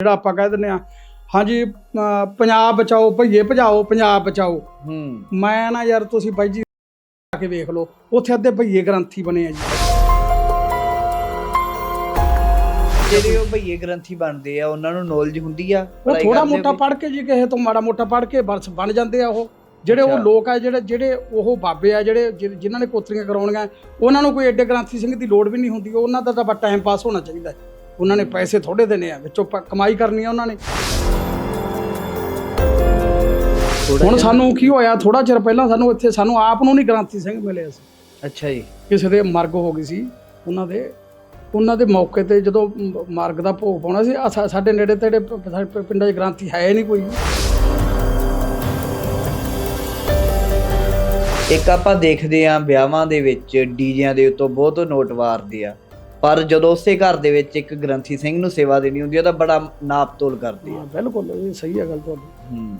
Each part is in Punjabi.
ਜਿਹੜਾ ਆਪਾਂ ਕਹਿ ਦਿੰਦੇ ਆ ਹਾਂਜੀ ਪੰਜਾਬ ਬਚਾਓ ਭਈਏ ਭਜਾਓ ਪੰਜਾਬ ਬਚਾਓ ਹੂੰ ਮੈਂ ਨਾ ਯਾਰ ਤੁਸੀਂ ਬਾਈ ਜੀ ਆ ਕੇ ਵੇਖ ਲਓ ਉੱਥੇ ਅੱਧੇ ਭਈਏ ਗ੍ਰੰਥੀ ਬਣੇ ਆ ਜੀ ਜਿਹੜੇ ਉਹ ਭਈਏ ਗ੍ਰੰਥੀ ਬਣਦੇ ਆ ਉਹਨਾਂ ਨੂੰ ਨੌਲੇਜ ਹੁੰਦੀ ਆ ਉਹ ਪੜ੍ਹਾਈ ਥੋੜਾ ਕਰਦੇ ਮੋਟਾ? ਪੜ੍ਹ ਕੇ ਜੀ ਕਿਸੇ ਤੋਂ ਮਾੜਾ ਮੋਟਾ ਪੜ੍ਹ ਕੇ ਬਸ ਬਣ ਜਾਂਦੇ ਆ ਉਹ ਜਿਹੜੇ ਉਹ ਅੱਛਾ। ਲੋਕ ਆ ਜਿਹੜੇ ਜਿਹੜੇ ਉਹ ਬਾਬੇ ਆ ਜਿਹੜੇ ਜਿ- ਜਿਨ੍ਹਾਂ ਨੇ ਕੋਤਰੀਆਂ ਕਰਾਉਣੀਆਂ ਉਹਨਾਂ ਨੂੰ ਕੋਈ ਐਡੇ ਗ੍ਰੰਥੀ ਸਿੰਘ ਦੀ ਲੋੜ ਵੀ ਨਹੀਂ ਹੁੰਦੀ ਉਹਨਾਂ ਦਾ ਤਾਂ ਬਸ ਟਾਈਮ ਪਾਸ ਹੋਣਾ ਚਾਹੀਦਾ ਹੈ। ਉਹਨਾਂ ਨੇ ਪੈਸੇ ਥੋੜੇ ਦੇਣੇ ਆ ਵਿੱਚੋਂ ਪ- ਕਮਾਈ ਕਰਨੀ ਆ ਉਹਨਾਂ ਨੇ। ਹੁਣ ਸਾਨੂੰ ਕੀ ਹੋਇਆ ਥੋੜਾ ਚਿਰ ਪਹਿਲਾਂ ਸਾਨੂੰ ਇੱਥੇ ਸਾਨੂੰ ਆਪ ਨੂੰ ਨਹੀਂ ਗ੍ਰੰਥੀ ਸਿੰਘ ਮਿਲੇ ਸੀ। ਅੱਛਾ ਜੀ। ਕਿਸੇ ਦੇ ਮਰਗ ਹੋ ਗਈ ਸੀ ਉਹਨਾਂ ਦੇ ਉਹਨਾਂ ਦੇ ਮੌਕੇ ਤੇ ਜਦੋਂ ਮ- ਮਰਗ ਦਾ ਭੋਗ ਪਾਉਣਾ ਸੀ ਸਾ- ਸਾਡੇ ਨੇੜੇ ਤੇੜੇ ਪ- ਪ- ਪ- ਪਿੰਡਾਂ 'ਚ ਗ੍ਰੰਥੀ ਹੈ ਹੀ ਨਹੀਂ ਕੋਈ। ਇੱਕ ਆਪਾਂ ਦੇਖਦੇ ਆ ਵਿਆਹਾਂ ਦੇ ਵਿੱਚ ਡੀਜਿਆਂ ਦੇ ਉੱਤੋਂ ਬਹੁਤ ਨੋਟ ਵਾਰਦੇ ਆ। ਪਰ ਜਦੋਂ ਉਸੇ ਘਰ ਦੇ ਵਿੱਚ ਇੱਕ ਗ੍ਰੰਥੀ ਸਿੰਘ ਨੂੰ ਸੇਵਾ ਦੇਣੀ ਹੁੰਦੀ ਆ ਤਾਂ ਬੜਾ ਨਾਪ ਤੋਲ ਕਰਦੇ ਹਾਂ, ਬਿਲਕੁਲ ਇਹ ਸਹੀ ਹੈ ਗੱਲ ਤੁਹਾਡੀ। ਹੂੰ।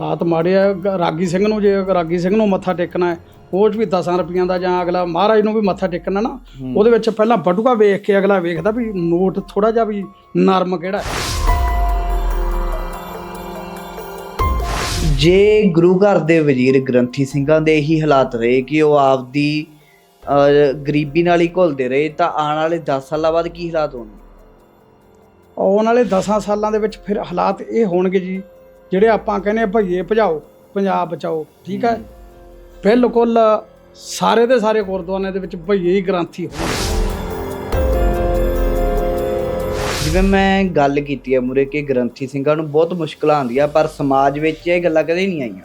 ਰਾਤ ਮਾੜਿਆ ਰਾਗੀ ਸਿੰਘ ਨੂੰ ਜੇ ਰਾਗੀ ਸਿੰਘ ਨੂੰ ਮੱਥਾ ਟੇਕਣਾ ਹੈ ਉਹ ਵੀ 10 ਰੁਪਈਆਂ ਦਾ ਜਾਂ ਅਗਲਾ ਮਹਾਰਾਜ ਨੂੰ ਵੀ ਮੱਥਾ ਟੇਕਣਾ ਨਾ ਹੂੰ। ਉਹਦੇ ਵਿੱਚ ਪਹਿਲਾਂ ਬਟੂਆ ਵੇਖ ਕੇ ਅਗਲਾ ਵੇਖਦਾ ਵੀ ਨੋਟ ਥੋੜਾ ਜਿਹਾ ਵੀ ਨਰਮ ਕਿਹੜਾ ਹੈ। ਜੇ ਗੁਰੂ ਘਰ ਦੇ ਵਜ਼ੀਰ ਗ੍ਰੰਥੀ ਸਿੰਘਾਂ ਦੇ ਇਹੀ ਹਾਲਾਤ ਰਹੇ ਕਿ ਉਹ ਆਪਦੀ ਗਰੀਬੀ ਨਾਲ ਹੀ ਘੁਲਦੇ ਰਹੇ ਤਾਂ ਆਉਣ ਵਾਲੇ 10 ਸਾਲਾਂ ਬਾਅਦ ਕੀ ਹਾਲਾਤ ਹੋਣਗੇ? ਆਉਣ ਵਾਲੇ 10 ਸਾਲਾਂ ਦੇ ਵਿੱਚ ਫਿਰ ਹਾਲਾਤ ਇਹ ਹੋਣਗੇ ਜੀ ਜਿਹੜੇ ਆਪਾਂ ਕਹਿੰਦੇ ਆ ਭਈਏ ਭਜਾਓ ਪੰਜਾਬ ਬਚਾਓ ਠੀਕ ਹੈ? ਬਿਲਕੁਲ ਸਾਰੇ ਦੇ ਸਾਰੇ ਗੁਰਦੁਆਰਿਆਂ ਦੇ ਵਿੱਚ ਭਈਏ ਹੀ ਗ੍ਰੰਥੀ ਹੋਣ ਜਿਵੇਂ ਮੈਂ ਗੱਲ ਕੀਤੀ ਹੈ ਮੁਰੇ ਕਿ ਗ੍ਰੰਥੀ ਸਿੰਘਾਂ ਨੂੰ ਬਹੁਤ ਮੁਸ਼ਕਲਾਂ ਆਉਂਦੀਆਂ ਪਰ ਸਮਾਜ ਵਿੱਚ ਇਹ ਗੱਲਾਂ ਕਦੇ ਨਹੀਂ ਆਈਆਂ।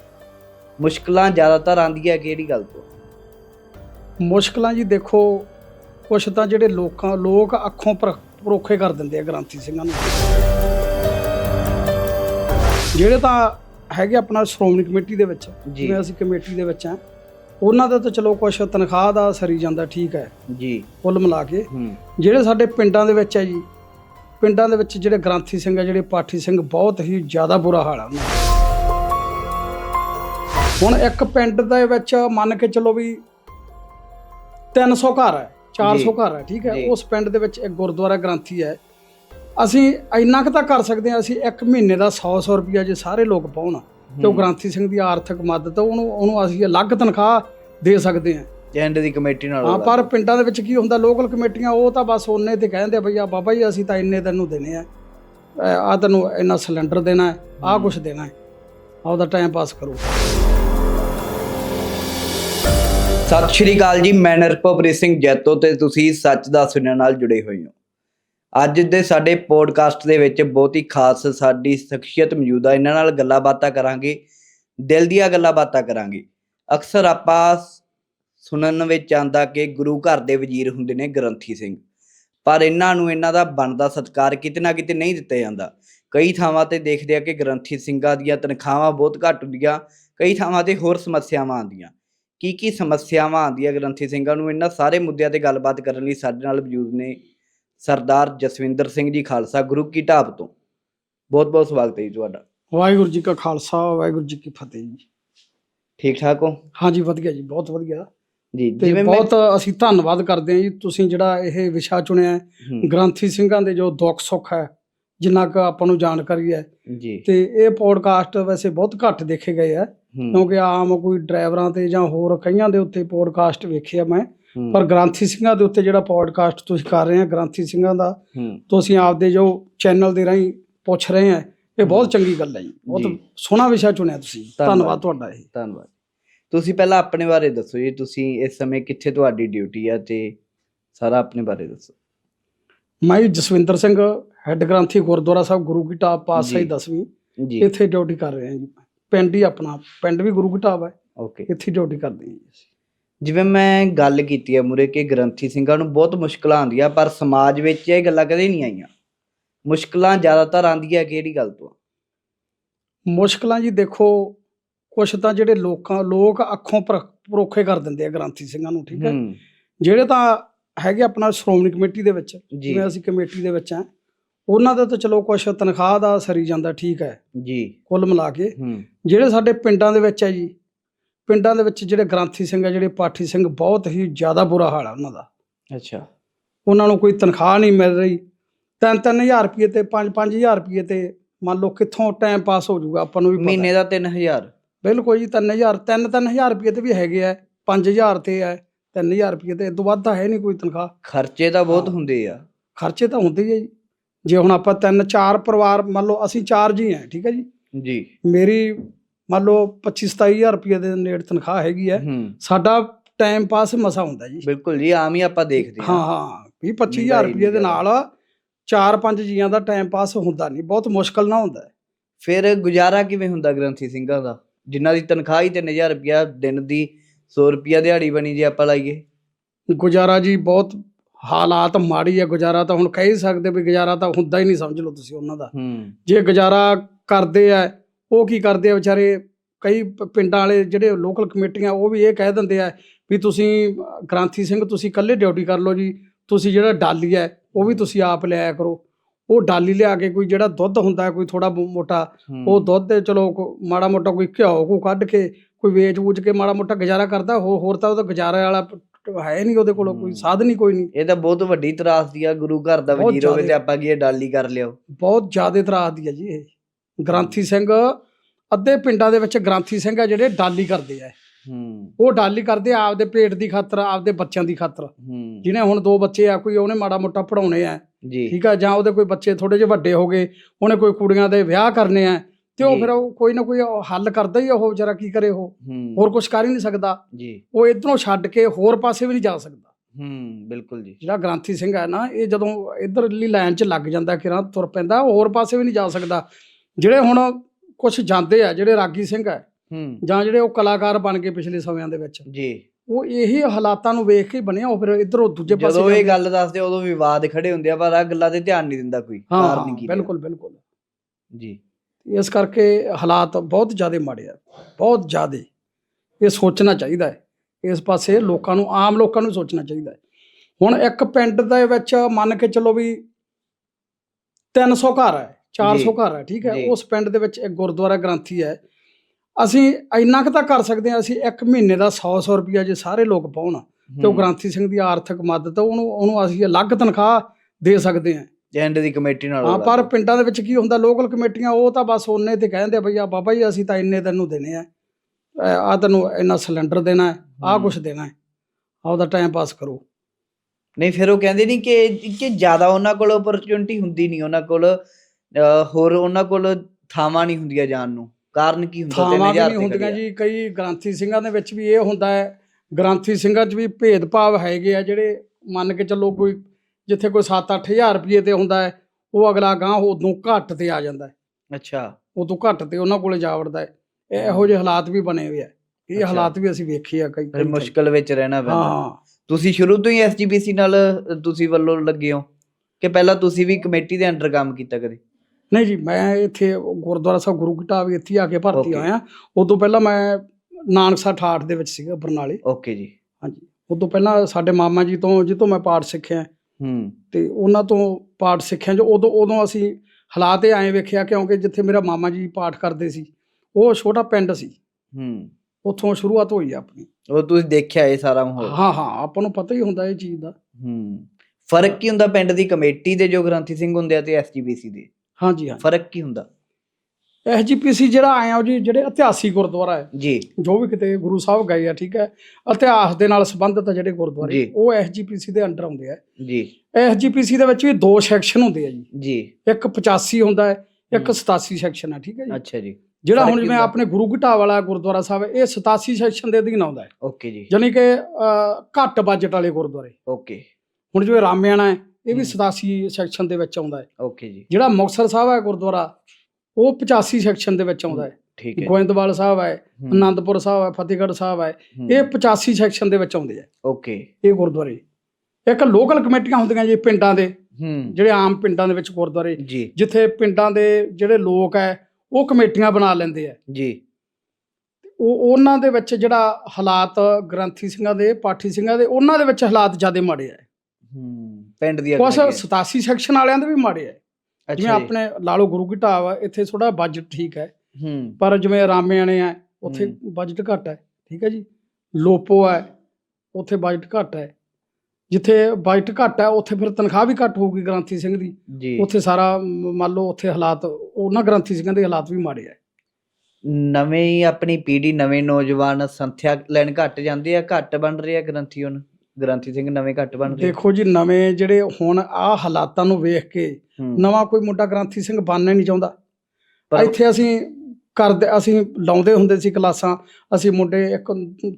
ਮੁਸ਼ਕਲਾਂ ਜ਼ਿਆਦਾਤਰ ਆਉਂਦੀਆਂ ਕਿਹੜੀ ਗੱਲ ਤੋਂ? ਮੁਸ਼ਕਲਾਂ ਜੀ ਦੇਖੋ ਕੁਛ ਤਾਂ ਜਿਹੜੇ ਲੋਕਾਂ ਲੋਕ ਅੱਖੋਂ ਪਰ- ਪਰੋਖੇ ਕਰ ਦਿੰਦੇ ਆ ਗ੍ਰੰਥੀ ਸਿੰਘਾਂ ਨੂੰ। ਜਿਹੜੇ ਤਾਂ ਹੈਗੇ ਆਪਣਾ ਸ਼੍ਰੋਮਣੀ ਕਮੇਟੀ ਦੇ ਵਿੱਚ ਜੀ। ਜਿਵੇਂ ਅਸੀਂ ਕਮੇਟੀ ਦੇ ਵਿੱਚ ਆ ਉਹਨਾਂ ਦਾ ਤਾਂ ਚਲੋ ਕੁਛ ਤਨਖਾਹ ਦਾ ਸਰੀ ਜਾਂਦਾ ਠੀਕ ਹੈ। ਜੀ। ਕੁੱਲ ਮਿਲਾ ਕੇ। ਹੂੰ। ਜਿਹੜੇ ਸਾਡੇ ਪਿੰਡਾਂ ਦੇ ਵਿੱਚ ਹੈ ਜੀ ਪਿੰਡਾਂ ਦੇ ਵਿੱਚ ਜਿਹੜੇ ਗ੍ਰੰਥੀ ਸਿੰਘ ਆ ਜਿਹੜੇ ਪਾਠੀ ਸਿੰਘ ਬਹੁਤ ਹੀ ਜ਼ਿਆਦਾ ਬੁਰਾ ਹਾਲ ਆ ਉਹਨਾਂ ਦਾ। ਹੁਣ ਇੱਕ ਪਿੰਡ ਦੇ ਵਿੱਚ ਮੰਨ ਕੇ ਚੱਲੋ ਵੀ 300 ਘਰ ਹੈ 400 ਜੀ। ਘਰ ਹੈ ਠੀਕ ਹੈ। ਉਸ ਪਿੰਡ ਦੇ ਵਿੱਚ ਇੱਕ ਗੁਰਦੁਆਰਾ ਗ੍ਰੰਥੀ ਹੈ। ਅਸੀਂ ਇੰਨਾ ਕੁ ਤਾਂ ਕਰ ਸਕਦੇ ਹਾਂ ਅਸੀਂ ਇੱਕ ਮਹੀਨੇ ਦਾ 100 100 ਰੁਪਿਆ ਜੇ ਸਾਰੇ ਲੋਕ ਪਾਉਣ ਤੇ ਉਹ। ਗ੍ਰੰਥੀ ਸਿੰਘ ਦੀ ਆਰਥਿਕ ਮਦਦ ਉਹਨੂੰ ਉਹਨੂੰ ਅਸੀਂ ਅਲੱਗ ਤਨਖਾਹ ਦੇ ਸਕਦੇ ਹਾਂ। ਐਂਡ ਦੀ ਕਮੇਟੀ ਨਾਲ ਹਾਂ ਪਰ ਪਿੰਡਾਂ ਦੇ ਵਿੱਚ ਕੀ ਹੁੰਦਾ ਲੋਕਲ ਕਮੇਟੀਆਂ ਉਹ ਤਾਂ ਬਸ ਉਹਨੇ ਤੇ ਕਹਿੰਦੇ ਆ ਭਈਆ ਬਾਬਾ ਜੀ ਅਸੀਂ ਤਾਂ ਇੰਨੇ ਤੈਨੂੰ ਦੇਣੇ ਆ। ਆ ਤੈਨੂੰ ਇੰਨਾ ਸਿਲੰਡਰ ਦੇਣਾ ਆਹ ਕੁਝ ਦੇਣਾ ਹੈ। ਆਪਦਾ ਟਾਈਮ ਪਾਸ ਕਰੋ। ਸਤਿ ਸ਼੍ਰੀ ਅਕਾਲ ਜੀ, ਮੈਂ ਨਰਪ੍ਰੀਤ ਸਿੰਘ ਜੈਤੋ ਤੇ ਤੁਸੀਂ ਸੱਚ ਦਾ ਸੁਣਨ ਨਾਲ ਜੁੜੇ ਹੋਏ ਹੋ। ਅੱਜ ਦੇ ਸਾਡੇ ਪੋਡਕਾਸਟ ਦੇ ਵਿੱਚ ਬਹੁਤ ਹੀ ਖਾਸ ਸਾਡੀ ਸ਼ਖਸੀਅਤ ਮੌਜੂਦ ਆ। ਇਹਨਾਂ ਨਾਲ ਗੱਲਾਂ ਬਾਤਾਂ ਕਰਾਂਗੇ, ਦਿਲ ਦੀਆਂ ਗੱਲਾਂ ਬਾਤਾਂ ਕਰਾਂਗੇ। ਅਕਸਰ ਆਪਾਂ ਸੁਣਨ ਵਿੱਚ ਆਂਦਾ ਕਿ ਗੁਰੂ ਘਰ ਦੇ ਵਜ਼ੀਰ ਹੁੰਦੇ ਨੇ ਗ੍ਰੰਥੀ ਸਿੰਘ। ਪਰ ਇਹਨਾਂ ਨੂੰ ਇਹਨਾਂ ਦਾ ਬਣਦਾ ਸਤਿਕਾਰ ਕਿਤੇ ਨਾ ਕਿਤੇ ਨਹੀਂ ਦਿੱਤਾ ਜਾਂਦਾ। ਕਈ ਥਾਵਾਂ ਤੇ ਦੇਖਦੇ ਆ ਕਿ ਗ੍ਰੰਥੀ ਸਿੰਘਾਂ ਦੀਆਂ ਤਨਖਾਹਾਂ ਬਹੁਤ ਘੱਟ ਹੁੰਦੀਆਂ, ਕਈ ਥਾਵਾਂ ਤੇ ਹੋਰ ਸਮੱਸਿਆਵਾਂ ਆਉਂਦੀਆਂ। ਕੀ ਕੀ ਸਮੱਸਿਆਵਾਂ ਆਉਂਦੀਆਂ ਗ੍ਰੰਥੀ ਸਿੰਘਾਂ ਨੂੰ? ਇਹਨਾਂ ਸਾਰੇ ਮੁੱਦਿਆਂ ਤੇ ਗੱਲਬਾਤ ਕਰਨ ਲਈ ਸਾਡੇ ਨਾਲ ਮੌਜੂਦ ਨੇ ਸਰਦਾਰ ਜਸਵਿੰਦਰ ਸਿੰਘ ਜੀ ਖਾਲਸਾ ਗੁਰੂ ਕੀ ਢਾਬ ਤੋਂ। ਬਹੁਤ ਬਹੁਤ ਸਵਾਗਤ ਹੈ ਜੀ ਤੁਹਾਡਾ। ਵਾਹਿਗੁਰੂ ਜੀ ਕਾ ਖਾਲਸਾ ਵਾਹਿਗੁਰੂ ਜੀ ਕੀ ਫਤਿਹ ਜੀ। ਠੀਕ ਠਾਕ ਹੋ? ਹਾਂਜੀ ਵਧੀਆ ਜੀ ਬਹੁਤ ਵਧੀਆ। ਜੀ ਜਿਵੇਂ ਬਹੁਤ ਅਸੀਂ ਧੰਨਵਾਦ ਕਰਦੇ ਹਾਂ ਜੀ ਤੁਸੀਂ ਜਿਹੜਾ ਇਹ ਵਿਸ਼ਾ ਚੁਣਿਆ ਗ੍ਰੰਥੀ ਸਿੰਘਾਂ ਦੇ ਜੋ ਦੁੱਖ ਸੁੱਖ ਹੈ ਜਿੰਨਾ ਕੁ ਆਪਾਂ ਨੂੰ ਜਾਣਕਾਰੀ ਹੈ। ਜੀ। ਤੇ ਇਹ ਪੋਡਕਾਸਟ ਵੈਸੇ ਬਹੁਤ ਘੱਟ ਦੇਖੇ ਗਏ ਆ ਕਿਉਂਕਿ ਆਮ ਕੋਈ ਡਰਾਈਵਰਾਂ ਤੇ ਜਾਂ ਹੋਰ ਕਈਆਂ ਦੇ ਉੱਤੇ ਪੋਡਕਾਸਟ ਵੇਖਿਆ ਮੈਂ ਪਰ ਗ੍ਰੰਥੀ ਸਿੰਘਾਂ ਦੇ ਉੱਤੇ ਜਿਹੜਾ ਪੋਡਕਾਸਟ ਤੁਸੀਂ ਕਰ ਰਹੇ ਆ ਗ੍ਰੰਥੀ ਸਿੰਘਾਂ ਦਾ ਤੁਸੀਂ ਆਪਦੇ ਜੋ ਚੈਨਲ ਦੇ ਰਾਹੀਂ ਪੁੱਛ ਰਹੇ ਆ ਇਹ ਬਹੁਤ ਚੰਗੀ ਗੱਲ ਹੈ ਜੀ। ਬਹੁਤ। ਸੋਹਣਾ ਵਿਸ਼ਾ ਚੁਣਿਆ ਤੁਸੀਂ। ਧੰਨਵਾਦ। ਤੁਹਾਡਾ ਇਹ। ਧੰਨਵਾਦ। ਤੁਸੀਂ ਪਹਿਲਾਂ ਆਪਣੇ ਬਾਰੇ ਦੱਸੋ ਜੀ ਤੁਸੀਂ ਇਸ ਸਮੇਂ ਕਿੱਥੇ ਤੁਹਾਡੀ ਡਿਊਟੀ ਆ ਤੇ ਸਾਰਾ ਆਪਣੇ ਬਾਰੇ ਦੱਸੋ। ਮੈਂ ਜਸਵਿੰਦਰ ਸਿੰਘ ਹੈੱਡ ਗ੍ਰੰਥੀ ਗੁਰਦੁਆਰਾ ਸਾਹਿਬ ਗੁਰੂ ਕੀ ਟਾਪ ਪਾਤਸ਼ਾਹੀ ਜੀ। 10ਵੀਂ ਜੀ। ਇੱਥੇ ਡਿਊਟੀ ਕਰ ਰਹੇ ਜੀ ਪਿੰਡ ਹੀ ਆਪਣਾ ਪਿੰਡ ਵੀ ਗੁਰੂ ਟਾਪ ਹੈ। ਓਕੇ ਇੱਥੇ ਡਿਊਟੀ ਕਰਦੇ ਹਾਂ ਜੀ ਅਸੀਂ। ਜਿਵੇਂ ਮੈਂ ਗੱਲ ਕੀਤੀ ਹੈ ਮੁਰੇ ਕਿ ਗ੍ਰੰਥੀ ਸਿੰਘਾਂ ਨੂੰ ਬਹੁਤ ਮੁਸ਼ਕਲਾਂ ਆਉਂਦੀਆਂ ਪਰ ਸਮਾਜ ਵਿੱਚ ਇਹ ਗੱਲਾਂ ਕਦੇ ਨਹੀਂ ਆਈਆਂ। ਮੁਸ਼ਕਲਾਂ ਜ਼ਿਆਦਾਤਰ ਆਉਂਦੀਆਂ ਕਿਹੜੀ ਗੱਲ ਤੋਂ? ਮੁਸ਼ਕਲਾਂ ਜੀ ਦੇਖੋ ਕੁਛ ਤਾਂ ਜਿਹੜੇ ਲੋਕਾਂ ਲੋਕ ਅੱਖੋਂ ਪਰ- ਪਰੋਖੇ ਕਰ ਦਿੰਦੇ ਆ ਗ੍ਰੰਥੀ ਸਿੰਘਾਂ ਨੂੰ ਠੀਕ ਹੈ। ਜਿਹੜੇ ਤਾਂ ਹੈਗੇ ਆਪਣਾ ਸ਼੍ਰੋਮਣੀ ਕਮੇਟੀ ਦੇ ਵਿੱਚ ਜਿਵੇਂ ਅਸੀਂ ਕਮੇਟੀ ਦੇ ਵਿੱਚ ਆ ਉਹਨਾਂ ਦਾ ਤਾਂ ਚਲੋ ਕੁਛ ਤਨਖਾਹ ਦਾ ਸਰੀ ਜਾਂਦਾ ਠੀਕ ਹੈ। ਜੀ। ਕੁੱਲ ਮਿਲਾ ਕੇ ਹੂੰ। ਜਿਹੜੇ ਸਾਡੇ ਪਿੰਡਾਂ ਦੇ ਵਿੱਚ ਹੈ ਜੀ ਪਿੰਡਾਂ ਦੇ ਵਿੱਚ ਜਿਹੜੇ ਗ੍ਰੰਥੀ ਸਿੰਘ ਆ ਜਿਹੜੇ ਪਾਠੀ ਸਿੰਘ ਬਹੁਤ ਹੀ ਜ਼ਿਆਦਾ ਬੁਰਾ ਹਾਲ ਆ ਉਹਨਾਂ ਦਾ। ਅੱਛਾ। ਉਹਨਾਂ ਨੂੰ ਕੋਈ ਤਨਖਾਹ ਨਹੀਂ ਮਿਲ ਰਹੀ। 3-3000 ਰੁਪਏ ਤੇ 5-5000 ਰੁਪਏ ਤੇ ਮੰਨ ਲਓ ਕਿੱਥੋਂ ਟਾਈਮ ਪਾਸ ਹੋ ਜਾਊਗਾ ਆਪਾਂ ਨੂੰ ਵੀ ਹੈ। ਮਹੀਨੇ ਦਾ 3000 ਬਿਲਕੁਲ ਜੀ 3000 3-3000 ਰੁਪਏ ਤੇ ਵੀ ਹੈਗੇ ਆ 5000 ਤੇ ਹੈ 3000 ਰੁਪਏ ਤੇ ਇਹ ਤੋਂ ਵੱਧ ਤਾਂ ਹੈ ਨਹੀਂ ਕੋਈ ਤਨਖਾਹ। ਖਰਚੇ ਤਾਂ ਬਹੁਤ ਹਾਂ। ਹੁੰਦੇ ਆ। ਖਰਚੇ ਤਾਂ ਹੁੰਦੇ ਹੀ ਆ ਜੀ। ਜੇ ਹੁਣ ਆਪਾਂ ਤਿੰਨ ਚਾਰ ਪਰਿਵਾਰ ਮੰਨ ਲਓ ਅਸੀਂ ਚਾਰ ਜੀ ਹਾਂ ਠੀਕ ਹੈ ਜੀ? ਜੀ। ਮੇਰੀ ਮੰਨ ਲਓ 25-27000 ਰੁਪਏ ਦੇ ਨੇੜੇ ਤਨਖਾਹ ਹੈਗੀ ਹੈ। ਸਾਡਾ ਟਾਈਮ ਪਾਸ ਮਸਾ ਹੁੰਦਾ ਜੀ। ਬਿਲਕੁਲ ਜੀ ਆਮ ਹੀ ਆਪਾਂ ਦੇਖਦੇ ਹਾਂ। ਹਾਂ 20-25000 ਮਹਿੰਗਾਈ ਰੁਪਏ ਦੇ ਵੀ ਨਾਲ ਚਾਰ ਪੰਜ ਜੀਆਂ ਦਾ ਟਾਈਮ ਪਾਸ ਹੁੰਦਾ ਨਹੀਂ ਬਹੁਤ ਮੁਸ਼ਕਲ ਨਾਲ ਹੁੰਦਾ। ਫਿਰ ਗੁਜ਼ਾਰਾ ਕਿਵੇਂ ਹੁੰਦਾ ਗ੍ਰੰਥੀ ਸਿੰਘਾਂ ਦਾ? ਜਿਨ੍ਹਾਂ ਦੀ ਤਨਖਾਹ ਹੀ 3000 ਰੁਪਿਆ ਦਿਨ ਦੀ 100 ਰੁਪਿਆ ਦਿਹਾੜੀ ਬਣੀ ਜੇ ਆਪਾਂ ਲਾਈਏ। ਗੁਜ਼ਾਰਾ ਜੀ ਬਹੁਤ ਹਾਲਾਤ ਮਾੜੀ ਹੈ ਗੁਜ਼ਾਰਾ ਤਾਂ ਹੁਣ ਕਹਿ ਹੀ ਸਕਦੇ ਵੀ ਗੁਜ਼ਾਰਾ ਤਾਂ ਹੁੰਦਾ ਹੀ ਨਹੀਂ ਸਮਝ ਲਓ ਤੁਸੀਂ ਉਹਨਾਂ ਦਾ। ਹੂੰ। ਜੇ ਗੁਜ਼ਾਰਾ ਕਰਦੇ ਆ ਉਹ ਕੀ ਕਰਦੇ ਆ ਵਿਚਾਰੇ? ਕਈ ਪ- ਪਿੰਡਾਂ ਵਾਲੇ ਜਿਹੜੇ ਲੋਕਲ ਕਮੇਟੀਆਂ ਉਹ ਵੀ ਇਹ ਕਹਿ ਦਿੰਦੇ ਆ ਵੀ ਤੁਸੀਂ ਅ, ਗ੍ਰਾਂਥੀ ਸਿੰਘ ਤੁਸੀਂ ਇਕੱਲੇ ਡਿਊਟੀ ਕਰ ਲਓ ਜੀ। ਤੁਸੀਂ ਜਿਹੜਾ ਡਾਲੀ ਹੈ ਉਹ ਵੀ ਤੁਸੀਂ ਆਪ ਲਿਆਇਆ ਕਰੋ। ਉਹ ਡਾਲੀ ਲਿਆ ਕੇ ਕੋਈ ਜਿਹੜਾ ਦੁੱਧ ਹੁੰਦਾ ਕੋਈ ਥੋੜਾ ਮੋਟਾ ਹੂੰ। ਉਹ ਦੁੱਧ ਦੇ ਚਲੋ ਕੋ- ਮਾੜਾ ਮੋਟਾ ਕੋਈ ਘਿਓ ਕੋ ਕੱਢ ਕੇ ਕੋਈ ਵੇਚ ਵੂਚ ਕੇ ਮਾੜਾ ਮੋਟਾ ਗੁਜ਼ਾਰਾ ਕਰਦਾ ਹੋ- ਹੋਰ ਤਾਂ ਉਹਦਾ ਗੁਜ਼ਾਰੇ ਵਾਲਾ ਪ- ਹੈ ਨਹੀਂ ਉਹਦੇ ਕੋਲ ਕੋਈ ਹੂੰ। ਸਾਧਨ ਹੀ ਕੋਈ ਨਹੀਂ ਇਹ ਤਾਂ ਬਹੁਤ ਵੱਡੀ ਤਰਾਸਦੀ ਆ ਗੁਰੂ ਘਰ ਦਾ ਵਜ਼ੀਰ ਹੋਵੇ ਤੇ। ਆਪਾਂ ਕੀ ਇਹ ਡਾਲੀ ਕਰ ਲਿਓ। ਬਹੁਤ ਜ਼ਿਆਦਾ ਤਰਾਸ ਦੀ ਹੈ ਜੀ ਇਹ। ਗ੍ਰਾਂਥੀ ਸਿੰਘ ਅੱਧੇ ਪਿੰਡਾਂ ਦੇ ਵਿੱਚ ਗ੍ਰਾਂਥੀ ਸਿੰਘ ਆ ਜਿਹੜੇ ਡਾਲੀ ਕਰਦੇ ਆ ਹੂੰ। ਉਹ ਡਾਲੀ ਕਰਦੇ ਆ ਆਪਦੇ ਪੇਟ ਦੀ ਖਾਤਰ ਆਪਦੇ ਬੱਚਿਆਂ ਦੀ ਖਾਤਰ। ਜਿਹਨੇ ਹੁਣ ਦੋ ਬੱਚੇ ਆ ਕੋਈ ਉਹਨੇ ਮਾੜਾ ਮੋਟਾ ਪੜਾਉਣੇ ਆ। ਠੀਕ ਆ ਜਾਂ ਉਹਦੇ ਕੋਈ ਬੱਚੇ ਥੋੜੇ ਜਿਹੇ ਵੱਡੇ ਹੋ ਗਏ ਉਹਨੇ ਕੋਈ ਕੁੜੀਆਂ ਦੇ ਵਿਆਹ ਕਰਨੇ ਆ। ਤੇ ਉਹ ਜੀ। ਫਿਰ ਉਹ ਕੋਈ ਨਾ ਕੋਈ ਉਹ ਹੱਲ ਕਰਦਾ ਹੀ ਆ ਉਹ ਵਿਚਾਰਾ ਕੀ ਕਰੇ ਉਹ। ਹੂੰ। ਹੋਰ ਕੁਝ ਕਰ ਹੀ ਨਹੀਂ ਸਕਦਾ। ਜੀ। ਉਹ ਇਧਰੋਂ ਛੱਡ ਕੇ ਹੋਰ ਪਾਸੇ ਵੀ ਨਹੀਂ ਜਾ ਸਕਦਾ। ਹੂੰ ਬਿਲਕੁਲ ਜੀ। ਜਿਹੜਾ ਗ੍ਰਾਂਥੀ ਸਿੰਘ ਹੈ ਨਾ ਇਹ ਜਦੋਂ ਇਧਰਲੀ ਲਾਈਨ 'ਚ ਲੱਗ ਜਾਂਦਾ ਕਿਰਾਂ ਤੁਰ ਪੈਂਦਾ ਉਹ ਹੋਰ ਪਾਸੇ ਵੀ ਨਹੀਂ ਜਾ ਸਕਦਾ। ਜਿਹੜੇ ਹੁਣ ਕੁਝ ਜਾਂਦੇ ਆ ਜਿਹੜੇ ਰਾਗੀ ਸਿੰਘ ਹੈ ਹੂੰ। ਜਾਂ ਜਿਹੜੇ ਉਹ ਕਲਾਕਾਰ ਬਣ ਗਏ ਪਿਛਲੇ ਸਮਿਆਂ ਦੇ ਵਿੱਚ ਜੀ। ਉਹ ਇਹੀ ਹਾਲਾਤਾਂ ਨੂੰ ਵੇਖ ਕੇ ਹੀ ਬਣਿਆ ਉਹ ਫਿਰ ਇਧਰੋਂ ਦੂਜੇ ਪਾਸੇ ਜਦੋਂ ਇਹ ਜਾਂਦੇ। ਗੱਲ ਦੱਸਦੇ ਉਦੋਂ ਵਿਵਾਦ ਖੜੇ ਹੁੰਦੇ ਆ ਪਰ ਆ ਗੱਲਾਂ ਤੇ ਧਿਆਨ ਨਹੀਂ ਦਿੰਦਾ ਕੋਈ ਹਾਂ ਕਾਰਨ ਹਾਂ, ਕੀ ਰਿਹਾ। ਬਿਲਕੁਲ ਬਿਲਕੁਲ। ਜੀ। ਇਸ ਕਰਕੇ ਹਾਲਾਤ ਬਹੁਤ ਜ਼ਿਆਦਾ ਮਾੜੇ ਆ ਬਹੁਤ ਜ਼ਿਆਦਾ ਇਹ ਸੋਚਣਾ ਚਾਹੀਦਾ ਹੈ ਇਸ ਪਾਸੇ ਲੋਕਾਂ ਨੂੰ ਆਮ ਲੋਕਾਂ ਨੂੰ ਸੋਚਣਾ ਚਾਹੀਦਾ ਹੈ ਹੁਣ ਇੱਕ ਪਿੰਡ ਦੇ ਵਿੱਚ ਮੰਨ ਕੇ ਚੱਲੋ ਵੀ 300 ਘਰ ਹੈ 400 ਜੀ। ਘਰ ਹੈ ਠੀਕ ਹੈ। ਉਸ ਪਿੰਡ ਦੇ ਵਿੱਚ ਇੱਕ ਗੁਰਦੁਆਰਾ ਗ੍ਰੰਥੀ ਹੈ ਅਸੀਂ ਇੰਨਾ ਕੁ ਤਾਂ ਕਰ ਸਕਦੇ ਹਾਂ ਅਸੀਂ ਇੱਕ ਮਹੀਨੇ ਦਾ 100 100 ਰੁਪਿਆ ਜੇ ਸਾਰੇ ਲੋਕ ਪਾਉਣ ਤੇ ਉਹ। ਗ੍ਰੰਥੀ ਸਿੰਘ ਦੀ ਆਰਥਿਕ ਮਦਦ ਉਹਨੂੰ ਉਹਨੂੰ ਅਸੀਂ ਅਲੱਗ ਤਨਖਾਹ ਦੇ ਸਕਦੇ ਹਾਂ ਐਂਡ ਦੀ ਕਮੇਟੀ ਨਾਲ ਹਾਂ ਪਰ। ਪਿੰਡਾਂ ਦੇ ਵਿੱਚ ਕੀ ਹੁੰਦਾ ਲੋਕਲ ਕਮੇਟੀਆਂ ਉਹ ਤਾਂ ਬਸ ਉਹਨੇ ਤੇ ਕਹਿੰਦੇ ਆ ਬਾਬਾ ਜੀ ਅਸੀਂ ਤਾਂ ਇੰਨੇ ਤੈਨੂੰ ਦੇਣੇ ਆ ਆ ਤੈਨੂੰ ਇੰਨਾ ਸਿਲੰਡਰ ਦੇਣਾ ਆ। ਕੁਛ ਦੇਣਾ ਹੈ ਆਪਦਾ ਟਾਈਮ ਪਾਸ ਕਰੋ ਨਹੀਂ ਫਿਰ ਉਹ ਕਹਿੰਦੇ ਨਹੀਂ ਕਿ ਕਿ ਜ਼ਿਆਦਾ ਉਹਨਾਂ ਕੋਲ ਓਪਰਚੁਨਿਟੀ ਹੁੰਦੀ ਨਹੀਂ ਉਹਨਾਂ ਕੋਲ ਹੋਰ ਉਹਨਾਂ ਕੋਲ ਥਾਵਾਂ ਨਹੀਂ ਹੁੰਦੀਆਂ ਜਾਣ ਨੂੰ ਕਾਰਨ ਕੀ ਹੁੰਦਾ ਥਾਵਾਂ ਵੀ 3000 ਨਹੀਂ ਤੇ ਹੁੰਦੀਆਂ। ਜੀ ਕਈ ਗ੍ਰਾਂਥੀ ਸਿੰਘਾਂ ਦੇ ਵਿੱਚ ਵੀ ਇਹ ਹੁੰਦਾ ਹੈ ਗ੍ਰਾਂਥੀ ਸਿੰਘਾਂ 'ਚ ਵੀ ਭੇਦਭਾਵ ਹੈਗੇ ਆ ਜਿਹੜੇ ਮੰਨ ਕੇ ਚੱਲੋ ਕੋਈ ਜਿੱਥੇ ਕੋਈ 7-8000 ਰੁਪਏ ਤੇ ਹੁੰਦਾ ਹੈ ਉਹ ਅਗਲਾ ਗਾਂ ਉਦੋਂ ਘੱਟ ਤੇ ਆ ਜਾਂਦਾ ਹੈ। ਅੱਛਾ। ਉਦੋਂ ਘੱਟ ਤੇ ਉਹਨਾਂ ਕੋਲੇ ਜਾ ਵੜਦਾ ਹੈ। ਇਹ ਇਹੋ ਜਿਹੇ ਹਾਲਾਤ ਵੀ ਬਣੇ ਹੋਏ ਆ। ਇਹ। ਹਾਲਾਤ ਵੀ ਅਸੀਂ ਵੇਖੇ ਆ ਕਈ ਫਿਰ ਮੁਸ਼ਕਲ ਵਿੱਚ ਰਹਿਣਾ ਪੈਂਦਾ। ਹਾਂ। ਤੁਸੀਂ ਸ਼ੁਰੂ ਤੋਂ ਹੀ ਐਸਜੀਪੀਸੀ ਨਾਲ ਤੁਸੀਂ ਵੱਲੋਂ ਲੱਗੇ ਹੋ? ਕਿ ਪਹਿਲਾਂ ਤੁਸੀਂ ਵੀ ਕਮੇਟੀ ਦੇ ਅੰਡਰ ਕੰਮ ਕੀਤਾ ਕਦੇ? ਨਹੀਂ ਜੀ ਮੈਂ ਇੱਥੇ ਗੁਰਦੁਆਰਾ ਸਾਹਿਬ ਗੁਰੂ ਕੀ ਢਾਬ ਇੱਥੇ ਆ ਕੇ ਭਰਤੀ. ਹੋਇਆ। ਉਦੋਂ ਪਹਿਲਾਂ ਮੈਂ ਨਾਨਕਸਰ ਠਾਠ ਦੇ ਵਿੱਚ ਸੀਗਾ ਬਰਨਾਲੇ। ਓਕੇ ਜੀ। ਹਾਂਜੀ। ਉਦੋਂ ਪਹਿਲਾਂ ਸਾਡੇ ਮਾਮਾ ਜੀ ਤੋਂ ਜਿੱਥੋਂ ਮੈਂ ਪਾਠ ਸਿੱਖਿਆ ਹੂੰ। ਤੇ ਉਹਨਾਂ ਤੋਂ ਪਾਠ ਸਿੱਖਿਆ ਜੋ ਉਦੋਂ ਉਦੋਂ ਅਸੀਂ ਹਾਲਾਤ ਇਹ ਐਂ ਵੇਖਿਆ ਕਿਉਂਕਿ ਜਿੱਥੇ ਮੇਰਾ ਮਾਮਾ ਜੀ ਪਾਠ ਕਰਦੇ ਸੀ ਉਹ ਛੋਟਾ ਪਿੰਡ ਸੀ। ਹੂੰ। ਉੱਥੋਂ ਸ਼ੁਰੂਆਤ ਹੋਈ ਆਪਣੀ। ਉਹ ਤੁਸੀਂ ਦੇਖਿਆ ਇਹ ਸਾਰਾ ਮਾਹੌਲ? ਹਾਂ ਹਾਂ ਆਪਾਂ ਨੂੰ ਪਤਾ ਹੀ ਹੁੰਦਾ ਇਹ ਚੀਜ਼ ਦਾ। ਹੂੰ। ਫ਼ਰਕ ਕੀ ਹੁੰਦਾ ਪਿੰਡ ਦੀ ਕਮੇਟੀ ਦੇ ਜੋ ਗ੍ਰੰਥੀ ਸਿੰਘ ਹੁੰਦੇ ਆ ਤੇ ਐਸਜੀਪੀਸੀ ਦੇ? ਹਾਂਜੀ ਹਾਂ ਫ਼ਰਕ ਕੀ ਹੁੰਦਾ? ਐਸਜੀਪੀਸੀ ਜਿਹੜਾ ਆਇਆ ਉਹ ਜੀ ਜਿਹੜੇ ਇਤਿਹਾਸਿਕ ਗੁਰਦੁਆਰਾ ਹੈ। ਜੀ। ਜੋ ਵੀ ਕਿਤੇ ਗੁਰੂ ਸਾਹਿਬ ਗਏ ਆ ਠੀਕ ਹੈ ਇਤਿਹਾਸ ਦੇ ਨਾਲ ਸੰਬੰਧਿਤ ਆ ਜਿਹੜੇ ਗੁਰਦੁਆਰੇ। ਉਹ ਐਸਜੀਪੀਸੀ ਦੇ ਅੰਡਰ ਆਉਂਦੇ ਆ। ਜੀ। ਐਸਜੀਪੀਸੀ ਦੇ ਵਿੱਚ ਵੀ ਦੋ ਸੈਕਸ਼ਨ ਹੁੰਦੇ ਆ ਜੀ। ਜੀ। ਇੱਕ 85 ਹੁੰਦਾ ਹੈ ਇੱਕ ਹੂੰ। 87 ਸੈਕਸ਼ਨ ਹੈ ਠੀਕ ਹੈ ਜੀ। ਅੱਛਾ ਜੀ। ਜਿਹੜਾ ਹੁਣ ਜਿਵੇਂ? ਆਪਣੇ ਗੁਰੂ ਘਟਾ ਵਾਲਾ ਗੁਰਦੁਆਰਾ ਸਾਹਿਬ ਇਹ 87 ਸੈਕਸ਼ਨ ਦੇ ਅਧੀਨ ਆਉਂਦਾ ਹੈ। ਓਕੇ ਜੀ। ਯਾਨੀ ਕਿ ਘੱਟ ਬਜਟ ਵਾਲੇ ਗੁਰਦੁਆਰੇ। ਓਕੇ। ਹੁਣ ਜਿਵੇਂ ਰਾਮਿਆਣਾ ਹੈ ਇਹ ਵੀ ਹੂੰ। 87 ਸੈਕਸ਼ਨ ਦੇ ਵਿੱਚ ਆਉਂਦਾ ਹੈ। ਓਕੇ ਜੀ। ਜਿਹੜਾ ਮੁਕਤਸਰ ਸਾਹਿਬ ਹੈ ਗੁਰਦੁਆਰਾ ਉਹ 85 ਸੈਕਸ਼ਨ ਦੇ ਵਿੱਚ ਆਉਂਦਾ ਹੈ। ਠੀਕ ਹੈ। ਗੋਇੰਦਵਾਲ ਸਾਹਿਬ ਹੈ ਆਨੰਦਪੁਰ ਸਾਹਿਬ ਹੈ ਫਤਿਹਗੜ੍ਹ ਸਾਹਿਬ ਹੈ ਇਹ 85 ਸੈਕਸ਼ਨ ਦੇ ਵਿੱਚ ਆਉਂਦੇ ਆ ਓਕੇ ਇਹ ਗੁਰਦੁਆਰੇ। ਇੱਕ ਲੋਕਲ ਕਮੇਟੀਆਂ ਹੁੰਦੀਆਂ ਜੀ ਪਿੰਡਾਂ ਦੇ ਜਿਹੜੇ ਆਮ ਪਿੰਡਾਂ ਦੇ ਵਿੱਚ ਗੁਰਦੁਆਰੇ ਜਿੱਥੇ ਪਿੰਡਾਂ ਦੇ ਜਿਹੜੇ ਲੋਕ ਹੈ ਉਹ ਕਮੇਟੀਆਂ ਬਣਾ ਲੈਂਦੇ ਆ ਜੀ। ਉਹ ਉਹਨਾਂ ਦੇ ਵਿੱਚ ਜਿਹੜਾ ਹਾਲਾਤ ਗ੍ਰੰਥੀ ਸਿੰਘਾਂ ਦੇ ਪਾਠੀ ਸਿੰਘਾਂ ਦੇ ਉਹਨਾਂ ਦੇ ਵਿੱਚ ਹਾਲਾਤ ਜ਼ਿਆਦਾ ਮਾੜੇ ਆ ਹੂੰ। ਪਿੰਡ ਦੀ ਕੁਛ 87 ਸੈਕਸ਼ਨ ਵਾਲਿਆਂ ਦੇ ਵੀ ਮਾੜੇ ਆ ਜਿਵੇਂ ਆਪਣੇ ਲਾਲੋ ਗੁਰੂ ਕੀ ਢਾਬ ਆ ਇੱਥੇ ਥੋੜਾ ਬਜਟ ਠੀਕ ਹੈ। ਹੂੰ। ਪਰ ਜਿਵੇਂ ਰਾਮੇਆਣੇ ਆ ਉੱਥੇ। ਬਜਟ ਘੱਟ ਹੈ ਠੀਕ ਹੈ ਜੀ। ਲੋਪੋ ਹੈ ਉੱਥੇ ਬਜਟ ਘੱਟ ਹੈ। ਜਿੱਥੇ ਬਜਟ ਘੱਟ ਹੈ ਉੱਥੇ ਫਿਰ ਤਨਖਾਹ ਵੀ ਘੱਟ ਹੋਊਗੀ ਗ੍ਰਾਂਥੀ ਸਿੰਘ ਦੀ। ਉੱਥੇ ਸਾਰਾ ਮੰਨ ਲਓ ਉੱਥੇ ਹਾਲਾਤ ਉਹਨਾਂ ਗ੍ਰਾਂਥੀ ਸਿੰਘਾਂ ਦੇ ਹਾਲਾਤ ਵੀ ਮਾੜੇ ਆ। ਨਵੇਂ ਆਪਣੀ ਪੀੜ੍ਹੀ ਨਵੇਂ ਨੌਜਵਾਨ ਸੰਥਿਆ ਲੈਣ ਘੱਟ ਜਾਂਦੇ ਆ ਘੱਟ ਬਣ ਰਹੇ ਆ ਗ੍ਰੰਥੀ ਹੁਣ। ਗ੍ਰੰਥੀ ਸਿੰਘ ਨਵੇਂ ਘੱਟ ਬਣ ਰਹੇ ਦੇਖੋ ਜੀ ਨਵੇਂ ਜਿਹੜੇ ਹੁਣ ਆ ਹਾਲਾਤਾਂ ਨੂੰ ਵੇਖ ਕੇ। ਨਵਾਂ ਕੋਈ ਮੁੰਡਾ ਗ੍ਰਾਂਥੀ ਸਿੰਘ ਬਣਨਾ ਨਹੀਂ ਚਾਹੁੰਦਾ ਇੱਥੇ ਅਸੀਂ ਕਰਦੇ ਅਸੀਂ ਲਾਉਂਦੇ ਹੁੰਦੇ ਸੀ ਕਲਾਸਾਂ ਅਸੀਂ ਮੁੰਡੇ ਇੱਕ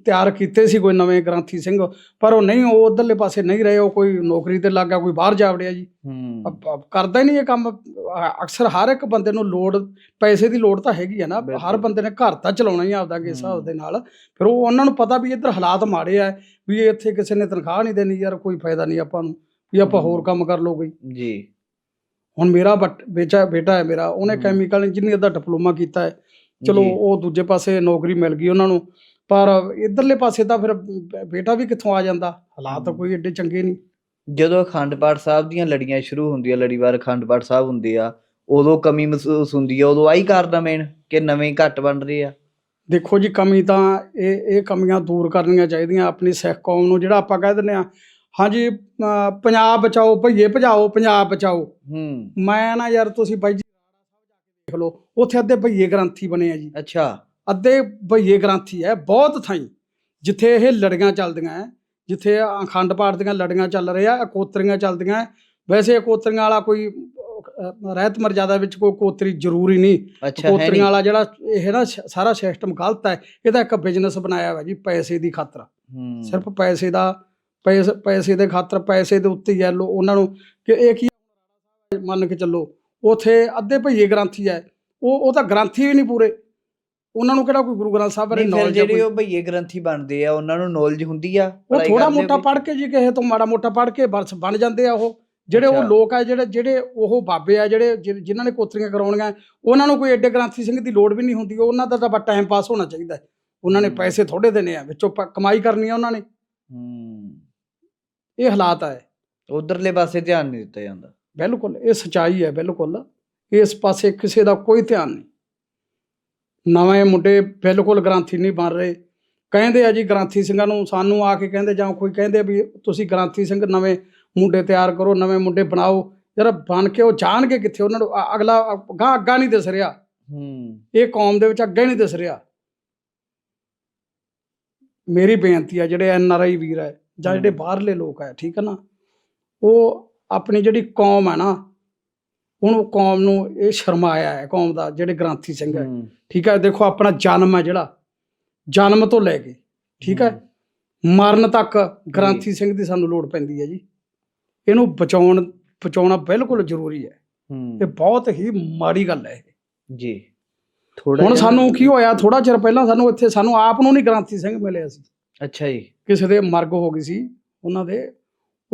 ਤਿਆਰ ਕੀਤੇ ਸੀ ਕੋਈ ਨਵੇਂ ਗ੍ਰਾਂਥੀ ਸਿੰਘ ਪਰ ਉਹ ਨਹੀਂ ਉਹ ਉਧਰਲੇ ਪਾਸੇ ਨਹੀਂ ਰਹੇ ਉਹ ਕੋਈ ਨੌਕਰੀ ਤੇ ਲੱਗ ਕੋਈ ਬਾਹਰ ਜਾ ਵੜਿਆ ਜੀ ਹੂੰ ਕਰਦਾ ਹੀ ਨਹੀਂ ਇਹ ਕੰਮ ਅਕਸਰ ਹਰ ਇੱਕ ਬੰਦੇ ਨੂੰ ਲੋੜ ਪੈਸੇ ਦੀ ਲੋੜ ਤਾਂ ਹੈਗੀ ਆ ਨਾ। ਹਰ ਬੰਦੇ ਨੇ ਘਰ ਤਾਂ ਚਲਾਉਣਾ ਹੀ ਆਪਦਾ ਕਿਸ ਹਿਸਾਬ ਹੂੰ। ਦੇ ਨਾਲ ਫਿਰ ਉਹ ਉਹਨਾਂ ਨੂੰ ਪਤਾ ਵੀ ਇੱਧਰ ਹਾਲਾਤ ਮਾੜੇ ਆ ਵੀ ਇੱਥੇ ਕਿਸੇ ਨੇ ਤਨਖਾਹ ਨਹੀਂ ਦੇਣੀ ਯਾਰ ਕੋਈ ਫਾਇਦਾ ਨਹੀਂ ਆਪਾਂ ਨੂੰ ਵੀ ਆਪਾਂ ਹੂੰ। ਹੋਰ ਕੰਮ ਕਰ ਕੋਈ ਜੀ ਹੁਣ ਮੇਰਾ ਬਟ- ਬੇਟਾ ਹੈ ਮੇਰਾ ਉਹਨੇ ਹੂੰ। ਕੈਮੀਕਲ ਇੰਜੀਨੀਅਰ ਦਾ ਡਿਪਲੋਮਾ ਕੀਤਾ ਹੈ ਚਲੋ। ਉਹ ਦੂਜੇ ਪਾਸੇ ਨੌਕਰੀ ਮਿਲ ਗਈ ਉਹਨਾਂ ਨੂੰ ਪਰ ਇਧਰਲੇ ਪਾਸੇ ਤਾਂ ਫਿਰ ਬੇਟਾ ਵੀ ਕਿੱਥੋਂ ਆ ਜਾਂਦਾ? ਹਾਲਾਤ। ਕੋਈ ਏਡੇ ਚੰਗੇ ਨਹੀਂ। ਜਦੋਂ ਅਖੰਡ ਪਾਠ ਸਾਹਿਬ ਦੀਆਂ ਲੜੀਆਂ ਸ਼ੁਰੂ ਹੁੰਦੀਆਂ ਲੜੀਵਾਰ ਅਖੰਡ ਪਾਠ ਸਾਹਿਬ ਹੁੰਦੇ ਆ ਉਦੋਂ ਕਮੀ ਮਹਿਸੂਸ ਹੁੰਦੀ ਆ ਉਦੋਂ ਆਹੀ ਕਾਰਨ ਮੇਨ ਕਿ ਨਵੇਂ ਘੱਟ ਬਣ ਰਹੇ ਆ। ਦੇਖੋ ਜੀ ਕਮੀ ਤਾਂ ਇਹ ਇਹ ਕਮੀਆਂ ਦੂਰ ਕਰਨੀਆਂ ਚਾਹੀਦੀਆਂ ਆਪਣੀ ਸਿੱਖ ਕੌਮ ਨੂੰ ਜਿਹੜਾ ਆਪਾਂ ਕਹਿ ਦਿੰਦੇ ਆ ਹਾਂਜੀ ਪੰਜਾਬ ਬਚਾਓ ਭਈਏ ਭਜਾਓ ਪੰਜਾਬ ਬਚਾਓ। ਹੂੰ। ਮੈਂ ਨਾ ਯਾਰ ਤੁਸੀਂ ਬਾਈ ਦੇਖ ਲਓ ਉੱਥੇ ਅੱਧੇ ਭਈਏ ਗ੍ਰੰਥੀ ਬਣੇ ਆ ਜੀ। ਅੱਛਾ। ਅੱਧੇ ਭਈਏ ਗ੍ਰੰਥੀ ਹੈ ਬਹੁਤ ਥਾਈਂ। ਜਿੱਥੇ ਇਹ ਲੜੀਆਂ ਚੱਲਦੀਆਂ ਹੈ ਜਿੱਥੇ ਅਖੰਡ ਪਾਠ ਦੀਆਂ ਲੜੀਆਂ ਚੱਲ ਰਹੀਆਂ ਇਕੋਤਰੀਆਂ ਚੱਲਦੀਆਂ ਹੈ। ਵੈਸੇ ਇਕੋਤਰੀਆਂ ਵਾਲਾ ਕੋਈ ਰਹਿਤ ਮਰਜ਼ਾਦਾ ਵਿੱਚ ਕੋਈ ਕੋਤਰੀ ਜ਼ਰੂਰੀ ਨਹੀਂ। ਕੋਤਰੀਆਂ ਵਾਲਾ ਜਿਹੜਾ ਇਹ ਨਾ ਸਾਰਾ ਸਿਸਟਮ ਗਲਤ ਹੈ ਇਹਦਾ ਇੱਕ ਬਿਜ਼ਨਸ ਬਣਾਇਆ ਹੋਇਆ ਜੀ ਪੈਸੇ ਦੀ ਖਾਤਰ। ਸਿਰਫ ਪੈਸੇ ਦਾ ਪੈਸੇ ਪੈਸੇ ਦੇ ਖਾਤਰ ਪੈਸੇ ਦੇ ਉੱਤੇ ਹੀ ਹੈ। ਲੋ ਉਹਨਾਂ ਨੂੰ ਕਿ ਇਹ ਕੀ ਮੰਨ ਕੇ ਚੱਲੋ ਉਥੇ ਅੱਧੇ ਭਈਏ ਗ੍ਰੰਥੀ ਹੈ। ਉਹ ਉਹ ਤਾਂ ਗ੍ਰੰਥੀ ਵੀ ਨਹੀਂ ਪੂਰੇ। ਉਹਨਾਂ ਨੂੰ ਕਿਹੜਾ ਕੋਈ ਗੁਰੂ ਗ੍ਰੰਥ ਸਾਹਿਬ ਬਾਰੇ ਨੌਲੇਜ ਹੈ ਜਿਹੜੇ ਉਹ ਭਈਏ ਗ੍ਰੰਥੀ ਬਣਦੇ ਆ ਉਹਨਾਂ ਨੂੰ ਨੌਲੇਜ ਹੁੰਦੀ ਆ ਉਹ ਥੋੜਾ ਮੋਟਾ? ਪੜ੍ਹ ਕੇ ਜੀ ਕਿਸੇ ਤੋਂ ਮਾੜਾ ਮੋਟਾ ਪੜ੍ਹ ਕੇ ਬਸ ਬਣ ਜਾਂਦੇ ਆ ਉਹ। ਜਿਹੜੇ ਉਹ। ਲੋਕ ਆ ਜਿਹੜੇ ਜਿਹੜੇ ਉਹ ਬਾਬੇ ਆ ਜਿਹੜੇ ਜਿਨ੍ਹਾਂ ਨੇ ਕੋਤਰੀਆਂ ਕਰਾਉਣੀਆਂ ਉਹਨਾਂ ਨੂੰ ਕੋਈ ਐਡੇ ਗ੍ਰੰਥੀ ਸਿੰਘ ਦੀ ਲੋੜ ਵੀ ਨਹੀਂ ਹੁੰਦੀ। ਉਹਨਾਂ ਦਾ ਤਾਂ ਬਸ ਟਾਈਮ ਪਾਸ ਹੋਣਾ ਚਾਹੀਦਾ। ਉਹਨਾਂ ਨੇ। ਪੈਸੇ ਥੋੜੇ ਦੇਣੇ ਆ ਵਿੱਚੋਂ ਕਮਾਈ ਕਰਨੀ ਆ ਉਹਨਾਂ ਨੇ। ਹੂੰ। ਇਹ ਹਾਲਾਤ ਆ ਉਧਰਲੇ ਪਾਸੇ ਧਿਆਨ ਨਹੀਂ ਦਿੱਤਾ ਜਾਂਦਾ। ਬਿਲਕੁਲ ਇਹ ਸਚਾਈ ਹੈ ਬਿਲਕੁਲ। ਇਸ ਪਾਸੇ ਕਿਸੇ ਦਾ ਕੋਈ ਧਿਆਨ ਨਹੀਂ। ਨਵੇਂ ਮੁੰਡੇ ਬਿਲਕੁਲ ਗ੍ਰੰਥੀ ਨਹੀਂ ਬਣ ਰਹੇ। ਕਹਿੰਦੇ ਆ ਜੀ ਗ੍ਰੰਥੀ ਸਿੰਘਾਂ ਨੂੰ ਸਾਨੂੰ ਆ ਕੇ ਕਹਿੰਦੇ ਜਾਂ ਕੋਈ ਕਹਿੰਦੇ ਆ ਵੀ ਤੁਸੀਂ ਗ੍ਰੰਥੀ ਸਿੰਘ ਨਵੇਂ ਮੁੰਡੇ ਤਿਆਰ ਕਰੋ ਨਵੇਂ ਮੁੰਡੇ ਬਣਾਓ। ਯਾਰ ਬਣ ਕੇ ਉਹ ਜਾਣਗੇ ਕਿੱਥੇ? ਉਹਨਾਂ ਨੂੰ ਅਗਲਾ ਗਾਂ ਅੱਗਾ ਨਹੀਂ ਦਿਸ ਰਿਹਾ। ਹੂੰ। ਇਹ ਕੌਮ ਦੇ ਵਿੱਚ ਅੱਗੇ ਨਹੀਂ ਦਿਸ ਰਿਹਾ। ਮੇਰੀ ਬੇਨਤੀ ਆ ਜਿਹੜੇ ਐਨ ਆਰ ਆਈ ਵੀਰ ਹੈ ਜਾਂ ਜਿਹੜੇ। ਬਾਹਰਲੇ ਲੋਕ ਹੈ ਠੀਕ ਹੈ ਨਾ? ਉਹ ਆਪਣੀ ਜਿਹੜੀ ਕੌਮ ਹੈ ਨਾ ਉਹਨੂੰ ਕੌਮ ਨੂੰ ਇਹ ਸ਼ਰਮਾਇਆ ਹੈ ਕੌਮ ਦਾ ਜਿਹੜੇ ਗ੍ਰੰਥੀ ਸਿੰਘ ਹੈ। ਠੀਕ ਹੈ ਦੇਖੋ ਆਪਣਾ ਜਨਮ ਹੈ ਜਿਹੜਾ ਜਨਮ ਤੋਂ ਲੈ ਕੇ ਠੀਕ ਹੈ ਮਰਨ ਤੱਕ ਗ੍ਰੰਥੀ ਸਿੰਘ ਦੀ ਸਾਨੂੰ ਲੋੜ ਪੈਂਦੀ ਹੈ ਜੀ। ਇਹਨੂੰ ਬਚਾਉਣ ਬਚਾਉਣਾ ਬਿਲਕੁਲ ਜ਼ਰੂਰੀ ਹੈ। ਹੂੰ। ਇਹ ਬਹੁਤ ਹੀ ਮਾੜੀ ਗੱਲ ਹੈ ਇਹ। ਜੀ। ਥੋੜਾ ਹੁਣ ਸਾਨੂੰ ਕੀ ਹੋਇਆ ਥੋੜਾ ਚਿਰ ਪਹਿਲਾਂ ਸਾਨੂੰ ਇੱਥੇ ਸਾਨੂੰ ਆਪ ਨੂੰ ਨਹੀਂ ਗ੍ਰਾਂਥੀ ਸਿੰਘ ਮਿਲਿਆ ਸੀ। ਅੱਛਾ ਜੀ। ਕਿਸੇ ਦੇ ਮਰਗ ਹੋ ਗਈ ਸੀ ਉਹਨਾਂ ਦੇ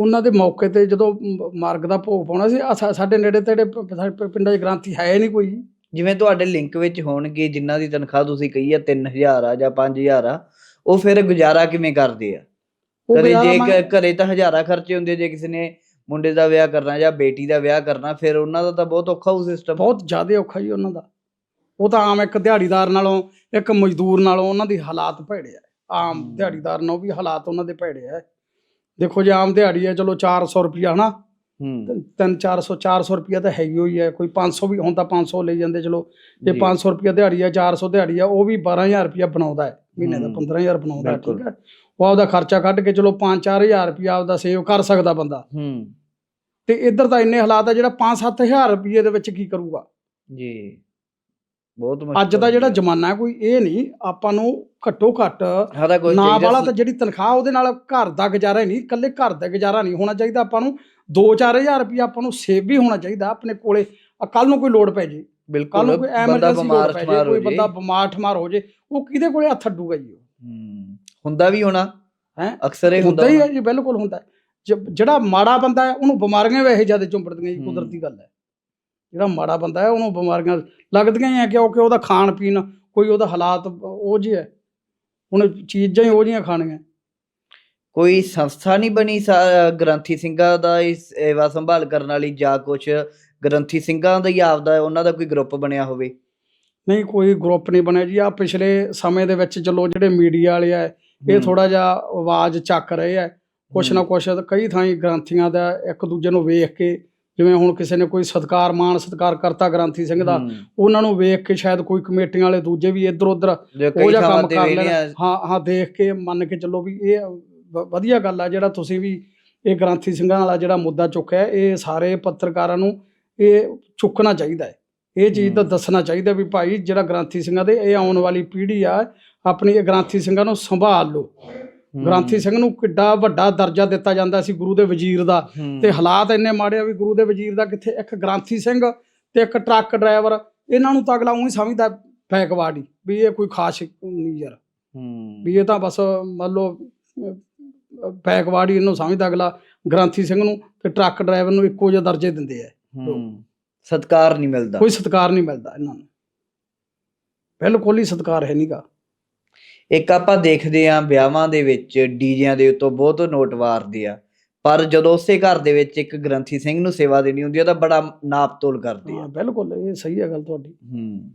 ਉਹਨਾਂ ਦੇ ਮੌਕੇ ਤੇ ਜਦੋਂ ਮਰਗ ਦਾ ਭੋਗ ਪਾਉਣਾ ਸੀ ਸਾਡੇ ਨੇੜੇ ਤੇੜੇ ਪਿੰਡਾਂ 'ਚ ਗ੍ਰਾਂਥੀ ਹੈ ਨਹੀਂ ਕੋਈ। ਜਿਵੇਂ ਤੁਹਾਡੇ ਲਿੰਕ ਵਿੱਚ ਹੋਣਗੇ ਜਿਨ੍ਹਾਂ ਦੀ ਤਨਖਾਹ ਤੁਸੀਂ ਕਹੀ ਆ 3000 ਆ ਜਾਂ 5000 ਆ ਉਹ ਫਿਰ ਗੁਜ਼ਾਰਾ ਕਿਵੇਂ ਕਰਦੇ ਆ? ਉਹ ਗੁਜ਼ਾਰਾ ਜੇ ਘਰੇ ਤਾਂ ਹਜ਼ਾਰਾਂ ਖਰਚੇ ਹੁੰਦੇ ਜੇ ਕਿਸੇ ਨੇ ਮੁੰਡੇ ਦਾ ਵਿਆਹ ਕਰਨਾ ਜਾਂ ਬੇਟੀ ਦਾ ਵਿਆਹ ਕਰਨਾ ਫਿਰ ਉਹਨਾਂ ਦਾ ਤਾਂ ਬਹੁਤ ਔਖਾ ਹੋ ਸਿਸਟਮ ਬਹੁਤ ਜ਼ਿਆਦਾ ਔਖਾ ਜੀ ਉਹਨਾਂ ਦਾ। ਉਹ ਤਾਂ ਆਮ ਇੱਕ ਦਿਹਾੜੀਦਾਰ ਨਾਲੋਂ ਇੱਕ ਮਜ਼ਦੂਰ ਨਾਲੋਂ ਉਹਨਾਂ ਦੀ ਹਾਲਾਤ ਭੈੜੇ ਆ। ਆਮ। ਦਿਹਾੜੀਦਾਰ ਨਾਲੋਂ ਵੀ ਹਾਲਾਤ ਉਹਨਾਂ ਦੇ ਭੈੜੇ ਆ। ਦੇਖੋ ਜੇ ਆਮ ਦਿਹਾੜੀ ਹੈ ਚਲੋ 400 ਰੁਪਿਆ ਹਨਾ? ਹੂੰ। ਤਿੰਨ 400 400 ਰੁਪਿਆ ਤਾਂ ਹੈਗੀ ਹੋਈ ਹੈ ਕੋਈ 500 ਵੀ ਹੁਣ ਤਾਂ 500 ਲਈ ਜਾਂਦੇ ਚਲੋ। ਜੇ ਜੀ। 500 ਰੁਪਿਆ ਦਿਹਾੜੀ ਹੈ 400 ਦਿਹਾੜੀ ਹੈ ਉਹ ਵੀ 12000 ਰੁਪਿਆ ਬਣਾਉਂਦਾ ਹੈ। ਮਹੀਨੇ ਦਾ ਹਮ, 15000 ਬਣਾਉਂਦਾ। ਠੀਕ ਹੈ? ਉਹ ਆਪਦਾ ਖਰਚਾ ਕੱਢ ਕੇ ਚਲੋ 5-4000 ਰੁਪਿਆ ਆਪਦਾ ਸੇਵ ਕਰ ਸਕਦਾ ਬੰਦਾ। ਹੂੰ। ਤੇ ਇੱਧਰ ਤਾਂ ਇੰਨੇ ਹਾਲਾਤ ਆ ਜਿਹੜਾ 5-7000 ਰੁਪਏ ਦੇ ਵਿੱਚ ਕੀ ਕਰੂਗਾ? ਜੀ। ਬਹੁਤ ਅੱਜ ਦਾ ਜਿਹੜਾ ਜ਼ਮਾਨਾ ਕੋਈ ਇਹ ਨਹੀਂ ਆਪਾਂ ਨੂੰ ਘੱਟੋ ਘੱਟ ਨਾ ਵਾਲਾ। ਤਾਂ ਜਿਹੜੀ ਤਨਖਾਹ ਉਹਦੇ ਨਾਲ ਘਰ ਦਾ ਗੁਜ਼ਾਰਾ ਹੀ ਨਹੀਂ ਇਕੱਲੇ ਘਰ ਦਾ ਗੁਜ਼ਾਰਾ ਨਹੀਂ ਹੋਣਾ ਚਾਹੀਦਾ ਆਪਾਂ ਨੂੰ। 2-4000 ਰੁਪਏ ਆਪਾਂ ਨੂੰ ਸੇਵ ਵੀ ਹੋਣਾ ਚਾਹੀਦਾ ਆਪਣੇ ਕੋਲੇ। ਕੱਲ ਨੂੰ ਕੋਈ ਲੋੜ ਪੈ ਜੇ। ਕੱਲ ਬਿਲਕੁਲ ਨੂੰ ਕੋਈ ਬੰਦਾ ਐਮਰਜੈਂਸੀ ਬਿਮਾਰ ਲੋੜ ਪੈ ਜੇ ਕੋਈ ਬੰਦਾ ਬਿਮਾਰ ਠਮਾਰ ਹੋ ਜੇ ਉਹ ਕਿਹਦੇ ਕੋਲੇ ਹੱਥ ਅੱਡੂਗਾ ਜੀ ਉਹ? ਹੂੰ ਹੁੰਦਾ ਵੀ ਹੋਣਾ। ਹੈਂ? ਅਕਸਰ ਇਹ ਹੁੰਦਾ ਹੀ ਹੈ ਜੀ ਬਿਲਕੁਲ ਹੁੰਦਾ। ਜਿਹੜਾ ਮਾੜਾ ਬੰਦਾ ਹੈ ਉਹਨੂੰ ਬਿਮਾਰੀਆਂ ਵੀ ਇਹ ਜ਼ਿਆਦਾ ਚੁੰਬੜਦੀਆਂ ਜੀ। ਕੁਦਰਤੀ ਗੱਲ ਹੈ। ਜਿਹੜਾ ਮਾੜਾ ਬੰਦਾ ਹੈ ਉਹਨੂੰ ਬਿਮਾਰੀਆਂ ਲੱਗਦੀਆਂ ਹੀ ਆ ਕਿਉਂਕਿ ਉਹਦਾ ਖਾਣ ਪੀਣ ਕੋਈ ਉਹਦਾ ਹਾਲਾਤ ਉਹ ਜਿਹੇ ਹੈ ਹੁਣ ਚੀਜ਼ਾਂ ਹੀ ਉਹ ਜਿਹੀਆਂ ਖਾਣੀਆਂ। ਕੋਈ ਸੰਸਥਾ ਨਹੀਂ ਬਣੀ ਗ੍ਰੰਥੀ ਸਿੰਘਾਂ ਦਾ ਇਸ ਸੇਵਾ ਸੰਭਾਲ ਕਰਨ ਵਾਲੀ ਜਾਂ ਕੁਝ ਗ੍ਰੰਥੀ ਸਿੰਘਾਂ ਦਾ ਹੀ ਆਪਦਾ ਉਹਨਾਂ ਦਾ ਕੋਈ ਗਰੁੱਪ ਬਣਿਆ ਹੋਵੇ? ਨਹੀਂ ਕੋਈ ਗਰੁੱਪ ਨਹੀਂ ਬਣਿਆ ਜੀ। ਆ ਪਿਛਲੇ ਸਮੇਂ ਦੇ ਵਿੱਚ ਚਲੋ ਜਿਹੜੇ ਮੀਡੀਆ ਵਾਲੇ ਆ ਇਹ ਥੋੜਾ ਜਿਹਾ ਆਵਾਜ਼ ਚੱਕ ਰਹੇ ਆ। ਕੁਛ ਨਾ ਕੁਛ ਕਈ ਥਾਈਂ ਗ੍ਰੰਥੀਆਂ ਦਾ ਇੱਕ ਦੂਜੇ ਨੂੰ ਵੇਖ ਕੇ ਜਿਵੇਂ ਹੁਣ ਕਿਸੇ ਨੇ ਕੋਈ ਸਤਕਾਰ ਮਾਣ ਸਤਕਾਰ ਕਰਤਾ ਗ੍ਰੰਥੀ ਸਿੰਘ ਦਾ। ਉਹਨਾਂ ਨੂੰ ਵੇਖ ਕੇ ਸ਼ਾਇਦ ਕੋਈ ਕਮੇਟੀਆਂ ਵਾਲੇ ਦੂਜੇ ਵੀ ਇੱਧਰ ਉੱਧਰ ਉਹ ਜਿਹਾ ਕੰਮ ਕਰ ਲੈਣ ਹਾਂ ਹਾਂ ਦੇਖ ਕੇ ਮੰਨ ਕੇ ਚੱਲੋ ਵੀ ਇਹ ਵਧੀਆ ਗੱਲ ਆ ਜਿਹੜਾ ਤੁਸੀਂ ਵੀ ਇਹ ਗ੍ਰੰਥੀ ਸਿੰਘਾਂ ਵਾਲਾ ਜਿਹੜਾ ਮੁੱਦਾ ਚੁੱਕਿਆ ਇਹ ਸਾਰੇ ਪੱਤਰਕਾਰਾਂ ਨੂੰ ਇਹ ਚੁੱਕਣਾ ਚਾਹੀਦਾ ਹੈ ਇਹ ਚੀਜ਼ ਤਾਂ ਹੂੰ। ਦੱਸਣਾ ਚਾਹੀਦਾ ਵੀ ਭਾਈ ਜਿਹੜਾ ਗ੍ਰੰਥੀ ਸਿੰਘਾਂ ਦੇ ਇਹ ਆਉਣ ਵਾਲੀ ਪੀੜ੍ਹੀ ਆ ਆਪਣੀ ਇਹ ਗ੍ਰੰਥੀ ਸਿੰਘਾਂ ਨੂੰ ਸੰਭਾਲ ਲਓ ਗ੍ਰੰਥੀ ਸਿੰਘ ਨੂੰ ਕਿੱਡਾ ਵੱਡਾ ਦਰਜਾ ਦਿੱਤਾ ਜਾਂਦਾ ਸੀ ਗੁਰੂ ਦੇ ਵਜ਼ੀਰ ਦਾ। ਤੇ ਹਾਲਾਤ ਇੰਨੇ ਮਾੜੇ ਆ ਵੀ ਗੁਰੂ ਦੇ ਵਜ਼ੀਰ ਦਾ ਕਿੱਥੇ ਇੱਕ ਗ੍ਰੰਥੀ ਸਿੰਘ ਤੇ ਇੱਕ ਟਰੱਕ ਡਰਾਈਵਰ ਇਹਨਾਂ ਨੂੰ ਤਾਂ ਅਗਲਾ ਉਹੀ ਸਮਝਦਾ ਹੀ ਵੀ ਇਹ ਕੋਈ ਖਾਸ ਨਹੀਂ ਯਾਰ। ਵੀ ਇਹ ਤਾਂ ਬਸ ਮੰਨ ਲਓ ਹੀ ਇਹਨੂੰ ਸਮਝਦਾ ਅਗਲਾ ਗ੍ਰੰਥੀ ਸਿੰਘ ਨੂੰ ਤੇ ਟਰੱਕ ਡਰਾਈਵਰ ਨੂੰ ਇੱਕੋ ਜਿਹਾ ਦਰਜੇ ਦਿੰਦੇ ਆ। ਸਤਕਾਰ ਨਹੀਂ ਮਿਲਦਾ। ਕੋਈ ਸਤਿਕਾਰ ਨਹੀਂ ਮਿਲਦਾ ਇਹਨਾਂ ਨੂੰ। ਬਿਲਕੁਲ ਹੀ ਸਤਿਕਾਰ ਹੈ ਨਹੀਂਗਾ ਇੱਕ ਆਪਾਂ ਦੇਖਦੇ ਆਂ ਵਿਆਹਾਂ ਦੇ ਵਿੱਚ ਡੀਜਿਆਂ ਦੇ ਉੱਤੋਂ ਬਹੁਤ ਨੋਟ ਵਾਰਦੇ ਆ। ਪਰ ਜਦੋਂ ਉਸੇ ਘਰ ਦੇ ਵਿੱਚ ਇੱਕ ਗ੍ਰੰਥੀ ਸਿੰਘ ਨੂੰ ਸੇਵਾ ਦੇਣੀ ਹੁੰਦੀ ਆ ਤਾਂ ਬੜਾ ਨਾਪ ਤੋਲ ਕਰਦੇ ਆ। ਹਾਂ ਬਿਲਕੁਲ ਇਹ ਸਹੀ ਹੈ ਗੱਲ ਤੁਹਾਡੀ। ਹੂੰ।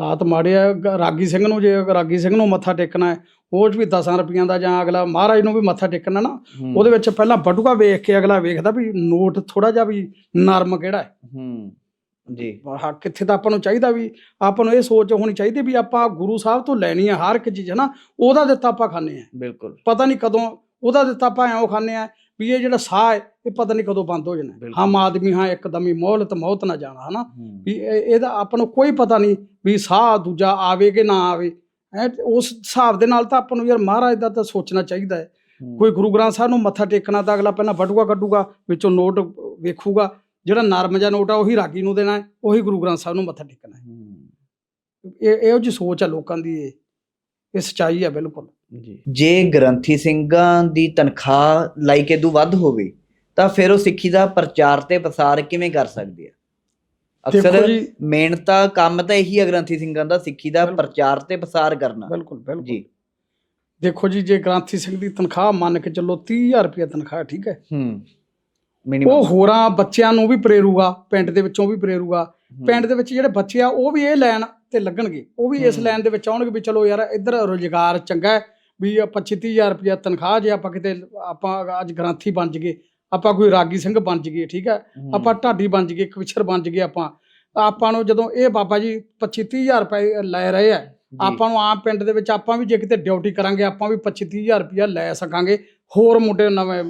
ਹਾਲਾਤ ਮਾੜੇ ਆ ਗ- ਰਾਗੀ ਸਿੰਘ ਨੂੰ ਜੇ ਰਾਗੀ ਸਿੰਘ ਨੂੰ ਮੱਥਾ ਟੇਕਣਾ ਹੈ ਉਹ 'ਚ ਵੀ 10 ਰੁਪਈਆਂ ਦਾ ਜਾਂ ਅਗਲਾ ਮਹਾਰਾਜ ਨੂੰ ਵੀ ਮੱਥਾ ਟੇਕਣਾ ਨਾ ਹੂੰ, ਉਹਦੇ ਵਿੱਚ ਪਹਿਲਾਂ ਬਟੂਆ ਵੇਖ ਕੇ ਅਗਲਾ ਵੇਖਦਾ ਵੀ ਨੋਟ ਥੋੜਾ ਜਿਹਾ ਵੀ ਨਰਮ ਕਿਹੜਾ ਹੈ। ਹੂੰ। ਜੀ। ਹਾਂ ਕਿੱਥੇ ਤਾਂ ਆਪਾਂ ਨੂੰ ਚਾਹੀਦਾ ਵੀ ਆਪਾਂ ਨੂੰ ਇਹ ਸੋਚ ਹੋਣੀ ਚਾਹੀਦੀ ਵੀ ਆਪਾਂ ਗੁਰੂ ਸਾਹਿਬ ਤੋਂ ਲੈਣੀ ਹੈ ਹਰ ਇੱਕ ਚੀਜ਼ ਹੈ ਨਾ? ਉਹਦਾ ਦਿੱਤਾ ਆਪਾਂ ਖਾਂਦੇ ਆ। ਬਿਲਕੁਲ। ਪਤਾ ਨਹੀਂ ਕਦੋਂ ਉਹਦਾ ਦਿੱਤਾ ਆਪਾਂ ਐਂ ਖਾਂਦੇ ਆ ਵੀ ਇਹ ਜਿਹੜਾ ਸਾਹ ਹੈ ਇਹ ਪਤਾ ਨਹੀਂ ਕਦੋਂ ਬੰਦ ਹੋ ਜਾਣਾ। ਹਮ ਆਦਮੀ ਹਾਂ ਇੱਕਦਮ ਹੀ ਮੌਲਤ ਮੌਤ ਨਾ ਜਾਣਾ ਹਨਾ ਵੀ ਇਹ- ਇਹਦਾ ਆਪਾਂ ਨੂੰ ਕੋਈ ਪਤਾ ਨਹੀਂ ਵੀ ਸਾਹ ਦੂਜਾ ਆਵੇ ਕਿ ਨਾ ਆਵੇ। ਉਸ ਹਿਸਾਬ ਦੇ ਨਾਲ ਤਾਂ ਆਪਾਂ ਨੂੰ ਯਾਰ ਮਹਾਰਾਜ ਦਾ ਤਾਂ ਸੋਚਣਾ ਚਾਹੀਦਾ ਹੈ। ਹੂੰ, ਕੋਈ ਗੁਰੂ ਗ੍ਰੰਥ ਸਾਹਿਬ ਨੂੰ ਮੱਥਾ ਟੇਕਣਾ ਤਾਂ ਅਗਲਾ ਪਹਿਲਾਂ ਬਟੂਆ ਕੱਢੂਗਾ ਵਿੱਚੋਂ ਨੋਟ ਵੇਖੂਗਾ। ਜਿਹੜਾ ਨਰਮ ਜਿਹਾ ਨੋਟ ਆ ਉਹੀ ਰਾਗੀ ਨੂੰ ਦੇਣਾ ਹੈ ਉਹੀ ਗੁਰੂ ਗ੍ਰੰਥ ਸਾਹਿਬ ਨੂੰ ਮੱਥਾ ਟੇਕਣਾ ਹੈ। ਇਹ ਇਹੋ ਜੀ ਸੋਚ ਆ ਲੋਕਾਂ ਦੀ ਇਹ ਇਹ ਸਚਾਈ ਹੈ ਬਿਲਕੁਲ। ਜੀ। ਜੇ ਗ੍ਰੰਥੀ ਸਿੰਘਾਂ ਦੀ ਤਨਖਾਹ ਲਾਈਕ ਇਦੋਂ ਵੱਧ ਹੋਵੇ ਤਾਂ ਫਿਰ ਉਹ ਸਿੱਖੀ ਦਾ ਪ੍ਰਚਾਰ ਤੇ ਪ੍ਰਸਾਰ ਕਿਵੇਂ ਕਰ ਸਕਦੇ ਆ? ਅਕਸਰ ਮੇਨ ਤਾਂ ਕੰਮ ਤਾਂ ਇਹੀ ਹੈ ਗ੍ਰੰਥੀ ਸਿੰਘਾਂ ਦਾ ਸਿੱਖੀ ਦਾ। ਪ੍ਰਚਾਰ ਤੇ ਪ੍ਰਸਾਰ ਕਰਨਾ। ਬਿਲਕੁਲ ਬਿਲਕੁਲ। ਜੀ। ਦੇਖੋ ਜੀ ਜੇ ਗ੍ਰਾਂਥੀ ਸਿੰਘ ਦੀ ਤਨਖਾਹ ਮੰਨ ਕੇ ਚੱਲੋ 30000 ਰੁਪਏ ਤਨਖਾਹ ਠੀਕ ਹੈ। ਹੂੰ। ਉਹ ਮਿਨੀਮਮ ਹੋਰਾਂ ਬੱਚਿਆਂ ਨੂੰ ਵੀ ਪ੍ਰੇਰੂਗਾ ਪਿੰਡ ਦੇ ਵਿੱਚੋਂ ਵੀ ਪ੍ਰੇਰੂਗਾ। ਪਿੰਡ ਦੇ ਵਿੱਚ ਜਿਹੜੇ ਬੱਚੇ ਆ ਉਹ ਵੀ ਇਹ ਲਾਈਨ ਤੇ ਲੱਗਣਗੇ। ਉਹ ਵੀ ਇਸ। ਲਾਈਨ ਦੇ ਵਿੱਚ ਆਉਣਗੇ ਵੀ ਚਲੋ ਯਾਰ ਇੱਧਰ ਰੋਜ਼ਗਾਰ ਚੰਗਾ ਹੈ ਵੀ 25000 ਰੁਪਏ ਤਨਖਾਹ ਜੇ ਆਪਾਂ ਕਿਤੇ ਆਪਾਂ ਅੱਜ ਗ੍ਰਾਂਥੀ ਬਣ ਜਗੇ ਆਪਾਂ ਕੋਈ ਰਾਗੀ ਸਿੰਘ ਬਣ ਜਗੇ ਠੀਕ ਹੈ? ਆਪਾਂ ਢਾਡੀ ਬਣ ਜਗੇ ਕਵਿਸ਼ਰ ਬਣ ਜਗੇ ਆਪਾਂ। ਆਪਾਂ ਨੂੰ ਜਦੋਂ ਇਹ ਬਾਬਾ ਜੀ 25 30000 ਰੁਪਏ ਲੈ ਰਹੇ ਆ ਆਪਾਂ ਨੂੰ ਆਮ ਪਿੰਡ ਦੇ ਵਿੱਚ ਆਪਾਂ ਵੀ ਜੇ ਕਿਤੇ ਡਿਊਟੀ ਕਰਾਂਗੇ ਆਪਾਂ ਵੀ 25 30000 ਰੁਪਇਆ ਲੈ ਸਕਾਂਗੇ। ਹੋਰ ਮੁੰਡੇ ਨਵੇਂ